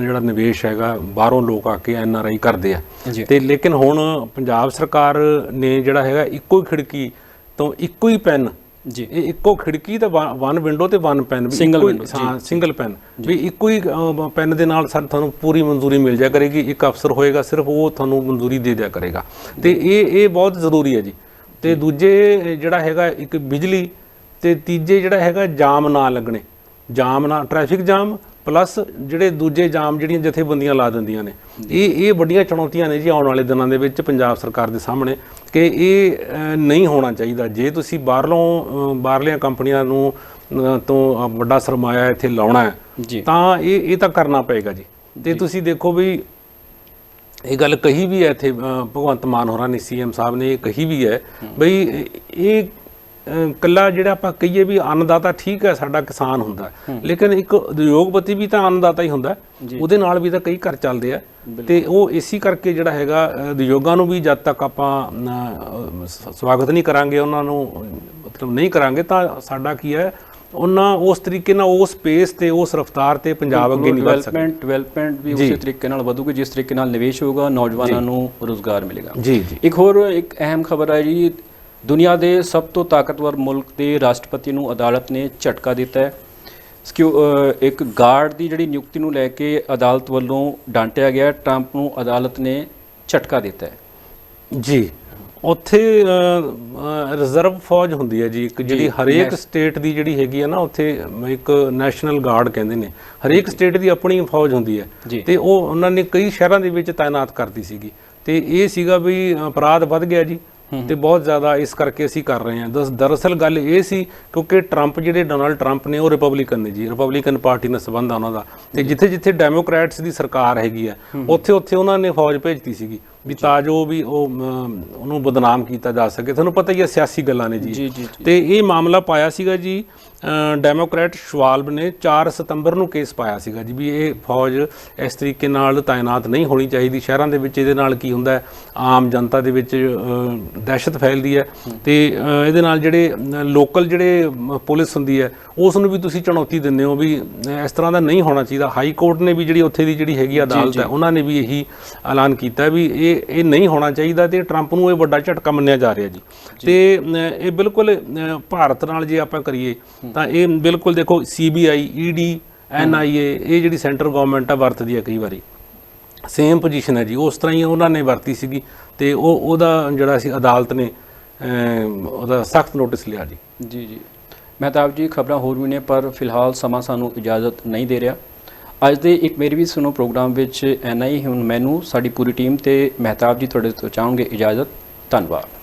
ਜਿਹੜਾ ਨਿਵੇਸ਼ ਹੈਗਾ ਬਾਹਰੋਂ ਲੋਕ ਆ ਕੇ ਐਨ ਆਰ ਆਈ ਕਰਦੇ ਆ। ਤੇ ਲੇਕਿਨ ਹੁਣ ਪੰਜਾਬ ਸਰਕਾਰ ਨੇ ਜਿਹੜਾ ਹੈਗਾ ਇੱਕੋ ਹੀ ਖਿੜਕੀ ਤੋਂ ਇੱਕੋ ਹੀ ਪੈਨ ਜੀ। ਇਹ ਇੱਕੋ ਖਿੜਕੀ ਤੇ ਵਨ ਵਿੰਡੋ ਤੇ ਵਨ ਪੈਨ ਵੀ Single ਇੱਕੋ ਹੀ- ਸਿੰਗਲ ਪੈਨ। ਵੀ ਇੱਕੋ ਹੀ ਪੈਨ ਦੇ ਨਾਲ ਸਰ ਤੁਹਾਨੂੰ ਪੂਰੀ ਮਨਜ਼ੂਰੀ ਮਿਲ ਜਾ ਕਰੇਗੀ। ਇੱਕ ਅਫਸਰ ਹੋਏਗਾ ਸਿਰਫ ਉਹ ਤੁਹਾਨੂੰ ਮਨਜ਼ੂਰੀ ਦੇ ਦਿਆ ਕਰੇਗਾ। ਤੇ ਇਹ ਇਹ ਬਹੁਤ ਜ਼ਰੂਰੀ ਹੈ ਜੀ। ਤੇ ਦੂਜੇ ਜਿਹੜਾ ਹੈਗਾ ਇੱਕ ਬਿਜਲੀ ਤੇ ਤੀਜੇ ਜਿਹੜਾ ਹੈਗਾ ਜਾਮ ਨਾ ਲੱਗਣੇ। ਜਾਮ ਨਾ ਟ੍ਰੈਫਿਕ ਜਾਮ ਪਲੱਸ ਜਿਹੜੇ ਦੂਜੇ ਜਾਮ ਜਿਹੜੀਆਂ ਜਥੇਬੰਦੀਆਂ ਲਾ ਦਿੰਦੀਆਂ ਨੇ ਇਹ ਇਹ ਵੱਡੀਆਂ ਚੁਣੌਤੀਆਂ ਨੇ ਜੀ ਆਉਣ ਵਾਲੇ ਦਿਨਾਂ ਦੇ ਵਿੱਚ ਪੰਜਾਬ ਸਰਕਾਰ ਦੇ ਸਾਹਮਣੇ ਕਿ ਇਹ ਨਹੀਂ ਹੋਣਾ ਚਾਹੀਦਾ। ਜੇ ਤੁਸੀਂ ਬਾਹਰੋਂ ਅ, ਬਾਹਰਲੀਆਂ ਕੰਪਨੀਆਂ ਨੂੰ ਤੋਂ ਵੱਡਾ ਸਰਮਾਇਆ ਇੱਥੇ ਲਾਉਣਾ ਹੈ ਤਾਂ ਇਹ ਇਹ ਤਾਂ ਕਰਨਾ ਪਏਗਾ ਜੀ। ਤੇ ਤੁਸੀਂ ਦੇਖੋ ਵੀ ਇਹ ਗੱਲ ਕਹੀ ਵੀ ਹੈ ਇੱਥੇ ਭਗਵੰਤ ਮਾਨ ਹੋਰਾਂ ਨੇ ਸੀਐਮ ਸਾਹਿਬ ਨੇ ਇਹ ਕਹੀ ਵੀ ਹੈ। ਬਈ ਇਹ ਕੱਲਾ ਜਿਹੜਾ ਆਪਾਂ ਕਹੀਏ ਵੀ ਅੰਨਦਾਤਾ ਠੀਕ ਹੈ ਸਾਡਾ ਕਿਸਾਨ ਹੁੰਦਾ। ਲੇਕਿਨ ਇੱਕ ਉਦਯੋਗਪਤੀ ਵੀ ਤਾਂ ਅੰਨਦਾਤਾ ਹੀ ਹੁੰਦਾ। ਉਹਦੇ ਨਾਲ ਵੀ ਤਾਂ ਕਈ ਘਰ ਚੱਲਦੇ ਆ। ਤੇ ਉਹ ਇਸੇ ਕਰਕੇ ਜਿਹੜਾ ਹੈਗਾ ਉਦਯੋਗਾਂ ਨੂੰ ਵੀ ਜਦ ਤੱਕ ਆਪਾਂ ਸਵਾਗਤ ਨਹੀਂ ਕਰਾਂਗੇ ਉਹਨਾਂ ਨੂੰ ਮਤਲਬ ਨਹੀਂ ਕਰਾਂਗੇ ਤਾਂ ਸਾਡਾ ਕੀ ਹੈ ਉਹਨਾਂ ਉਸ ਤਰੀਕੇ ਨਾਲ ਉਸ ਸਪੇਸ ਤੇ ਉਸ ਰਫਤਾਰ ਤੇ ਪੰਜਾਬ ਅੱਗੇ ਨਹੀਂ ਵਧ ਸਕਦਾ। ਡਿਵੈਲਪਮੈਂਟ ਡਿਵੈਲਪਮੈਂਟ ਵੀ ਉਸੇ ਤਰੀਕੇ ਨਾਲ ਵਧੂਗੀ ਜਿਸ ਤਰੀਕੇ ਨਾਲ ਨਿਵੇਸ਼ ਹੋਊਗਾ ਨੌਜਵਾਨਾਂ ਨੂੰ ਰੋਜ਼ਗਾਰ ਮਿਲੇਗਾ। ਜੀ ਜੀ। ਇੱਕ ਹੋਰ ਇੱਕ ਅਹਿਮ ਖਬਰ ਹੈ ਜੀ ਦੁਨੀਆ ਦੇ ਸਭ ਤੋਂ ਤਾਕਤਵਰ ਮੁਲਕ ਦੇ ਰਾਸ਼ਟਰਪਤੀ ਨੂੰ ਅਦਾਲਤ ਨੇ ਝਟਕਾ ਦਿੱਤਾ ਹੈ। ਇੱਕ ਗਾਰਡ ਦੀ ਜਿਹੜੀ ਨਿਯੁਕਤੀ ਨੂੰ ਲੈ ਕੇ ਅਦਾਲਤ ਵੱਲੋਂ ਡਾਂਟਿਆ ਗਿਆ ਟਰੰਪ ਨੂੰ ਅਦਾਲਤ ਨੇ ਝਟਕਾ ਦਿੱਤਾ ਹੈ। ਜੀ ਉੱਥੇ ਰਿਜ਼ਰਵ ਫੌਜ ਹੁੰਦੀ ਹੈ ਜੀ ਇੱਕ ਜਿਹੜੀ ਹਰੇਕ ਸਟੇਟ ਦੀ ਜਿਹੜੀ ਹੈਗੀ ਹੈ ਨਾ ਉੱਥੇ ਇੱਕ ਨੈਸ਼ਨਲ ਗਾਰਡ ਕਹਿੰਦੇ ਨੇ। ਹਰੇਕ ਸਟੇਟ ਦੀ ਆਪਣੀ ਫੌਜ ਹੁੰਦੀ ਹੈ। ਤੇ ਉਹ ਉਹਨਾਂ ਨੇ ਕਈ ਸ਼ਹਿਰਾਂ ਦੇ ਵਿੱਚ ਤਾਇਨਾਤ ਕਰਤੀ ਸੀਗੀ। ਤੇ ਇਹ ਸੀਗਾ ਵੀ ਅਪਰਾਧ ਵੱਧ ਗਿਆ ਜੀ। ਤੇ ਬਹੁਤ ਜ਼ਿਆਦਾ ਇਸ ਕਰਕੇ ਅਸੀਂ ਕਰ ਰਹੇ ਹਾਂ। ਦਸ ਦਰਅਸਲ ਗੱਲ ਇਹ ਸੀ ਕਿਉਂਕਿ ਟਰੰਪ ਜਿਹੜੇ ਡੋਨਾਲਡ ਟਰੰਪ ਨੇ ਉਹ ਰਿਪਬਲਿਕਨ ਨੇ ਜੀ। ਰਿਪਬਲਿਕਨ ਪਾਰਟੀ ਨਾਲ ਸੰਬੰਧ ਆ ਉਹਨਾਂ ਦਾ। ਤੇ ਜਿੱਥੇ ਜਿੱਥੇ ਡੈਮੋਕ੍ਰੈਟਸ ਦੀ ਸਰਕਾਰ ਹੈਗੀ ਹੈ। ਉੱਥੇ ਉੱਥੇ ਉਹਨਾਂ ਨੇ ਫੌਜ ਭੇਜਤੀ ਸੀਗੀ। ਵੀ ਤਾਂ ਜੋ ਵੀ ਉਹ ਉਹਨੂੰ ਬਦਨਾਮ ਕੀਤਾ ਜਾ ਸਕੇ। ਤੁਹਾਨੂੰ ਪਤਾ ਹੀ ਹੈ ਸਿਆਸੀ ਗੱਲਾਂ ਨੇ ਜੀ, ਤੇ ਇਹ ਮਾਮਲਾ ਪਾਇਆ ਸੀਗਾ ਜੀ ਡੈਮੋਕ੍ਰੈਟ ਸ਼ਵਾਲਬ ਨੇ 4 ਸਤੰਬਰ ਨੂੰ ਕੇਸ ਪਾਇਆ ਸੀਗਾ ਜੀ ਵੀ ਇਹ ਫੌਜ ਇਸ ਤਰੀਕੇ ਨਾਲ ਤਾਇਨਾਤ ਨਹੀਂ ਹੋਣੀ ਚਾਹੀਦੀ। ਸ਼ਹਿਰਾਂ ਦੇ ਵਿੱਚ ਇਹਦੇ ਨਾਲ ਕੀ ਹੁੰਦਾ ਹੈ? ਆਮ ਜਨਤਾ ਦੇ ਵਿੱਚ ਦਹਿਸ਼ਤ ਫੈਲਦੀ ਹੈ। ਤੇ ਇਹਦੇ ਨਾਲ ਜਿਹੜੇ ਲੋਕਲ ਜਿਹੜੇ ਪੁਲਿਸ ਹੁੰਦੀ ਹੈ ਉਸ ਨੂੰ ਵੀ ਤੁਸੀਂ ਚੁਣੌਤੀ ਦਿੰਦੇ ਹੋ ਵੀ ਇਸ ਤਰ੍ਹਾਂ ਦਾ ਨਹੀਂ ਹੋਣਾ ਚਾਹੀਦਾ। ਹਾਈ ਕੋਰਟ ਨੇ ਵੀ ਜਿਹੜੀ ਉੱਥੇ ਦੀ ਜਿਹੜੀ ਹੈਗੀ ਅਦਾਲਤ ਹੈ ਉਹਨਾਂ ਨੇ ਵੀ ਇਹੀ ਐਲਾਨ ਕੀਤਾ ਵੀ ਇਹ ਇਹ ਨਹੀਂ ਹੋਣਾ ਚਾਹੀਦਾ ਤੇ ਟਰੰਪ ਨੂੰ ਇਹ ਵੱਡਾ ਝਟਕਾ ਮੰਨਿਆ ਜਾ ਰਿਹਾ ਜੀ। ਤੇ ਇਹ ਬਿਲਕੁਲ ਭਾਰਤ ਨਾਲ ਜੇ ਆਪਾਂ ਕਰੀਏ ਤਾਂ ਇਹ ਬਿਲਕੁਲ ਦੇਖੋ ਸੀਬੀਆਈ ਈਡੀ ਐਨਆਈਏ ਇਹ ਜਿਹੜੀ ਸੈਂਟਰ ਗਵਰਨਮੈਂਟ ਆ ਵਰਤਦੀ ਹੈ ਕਈ ਵਾਰੀ। ਸੇਮ ਪੋਜੀਸ਼ਨ ਹੈ ਜੀ ਉਸ ਤਰ੍ਹਾਂ ਹੀ ਉਹਨਾਂ ਨੇ ਵਰਤੀ ਸੀਗੀ ਤੇ ਉਹ ਉਹਦਾ ਜਿਹੜਾ ਸੀ ਅਦਾਲਤ ਨੇ ਉਹਦਾ ਸਖਤ ਨੋਟਿਸ ਲਿਆ ਜੀ। ਜੀ ਜੀ। ਮਹਿਤਾਬ ਜੀ ਖਬਰਾਂ ਹੋਰ ਵੀ ਨੇ ਪਰ ਫਿਲਹਾਲ ਸਮਾਂ ਸਾਨੂੰ ਇਜਾਜ਼ਤ ਨਹੀਂ ਦੇ ਰਿਹਾ। ਅੱਜ ਦੇ ਇੱਕ ਮੇਰੀ ਵੀ ਸੁਣੋ ਪ੍ਰੋਗਰਾਮ ਵਿੱਚ ਐਨਾ ਹੀ, ਹੁਣ ਮੈਨੂੰ, ਸਾਡੀ ਪੂਰੀ ਟੀਮ ਤੇ ਮਹਿਤਾਬ ਜੀ ਤੁਹਾਡੇ ਤੋਂ ਚਾਹਾਂਗੇ ਇਜਾਜ਼ਤ, ਧੰਨਵਾਦ।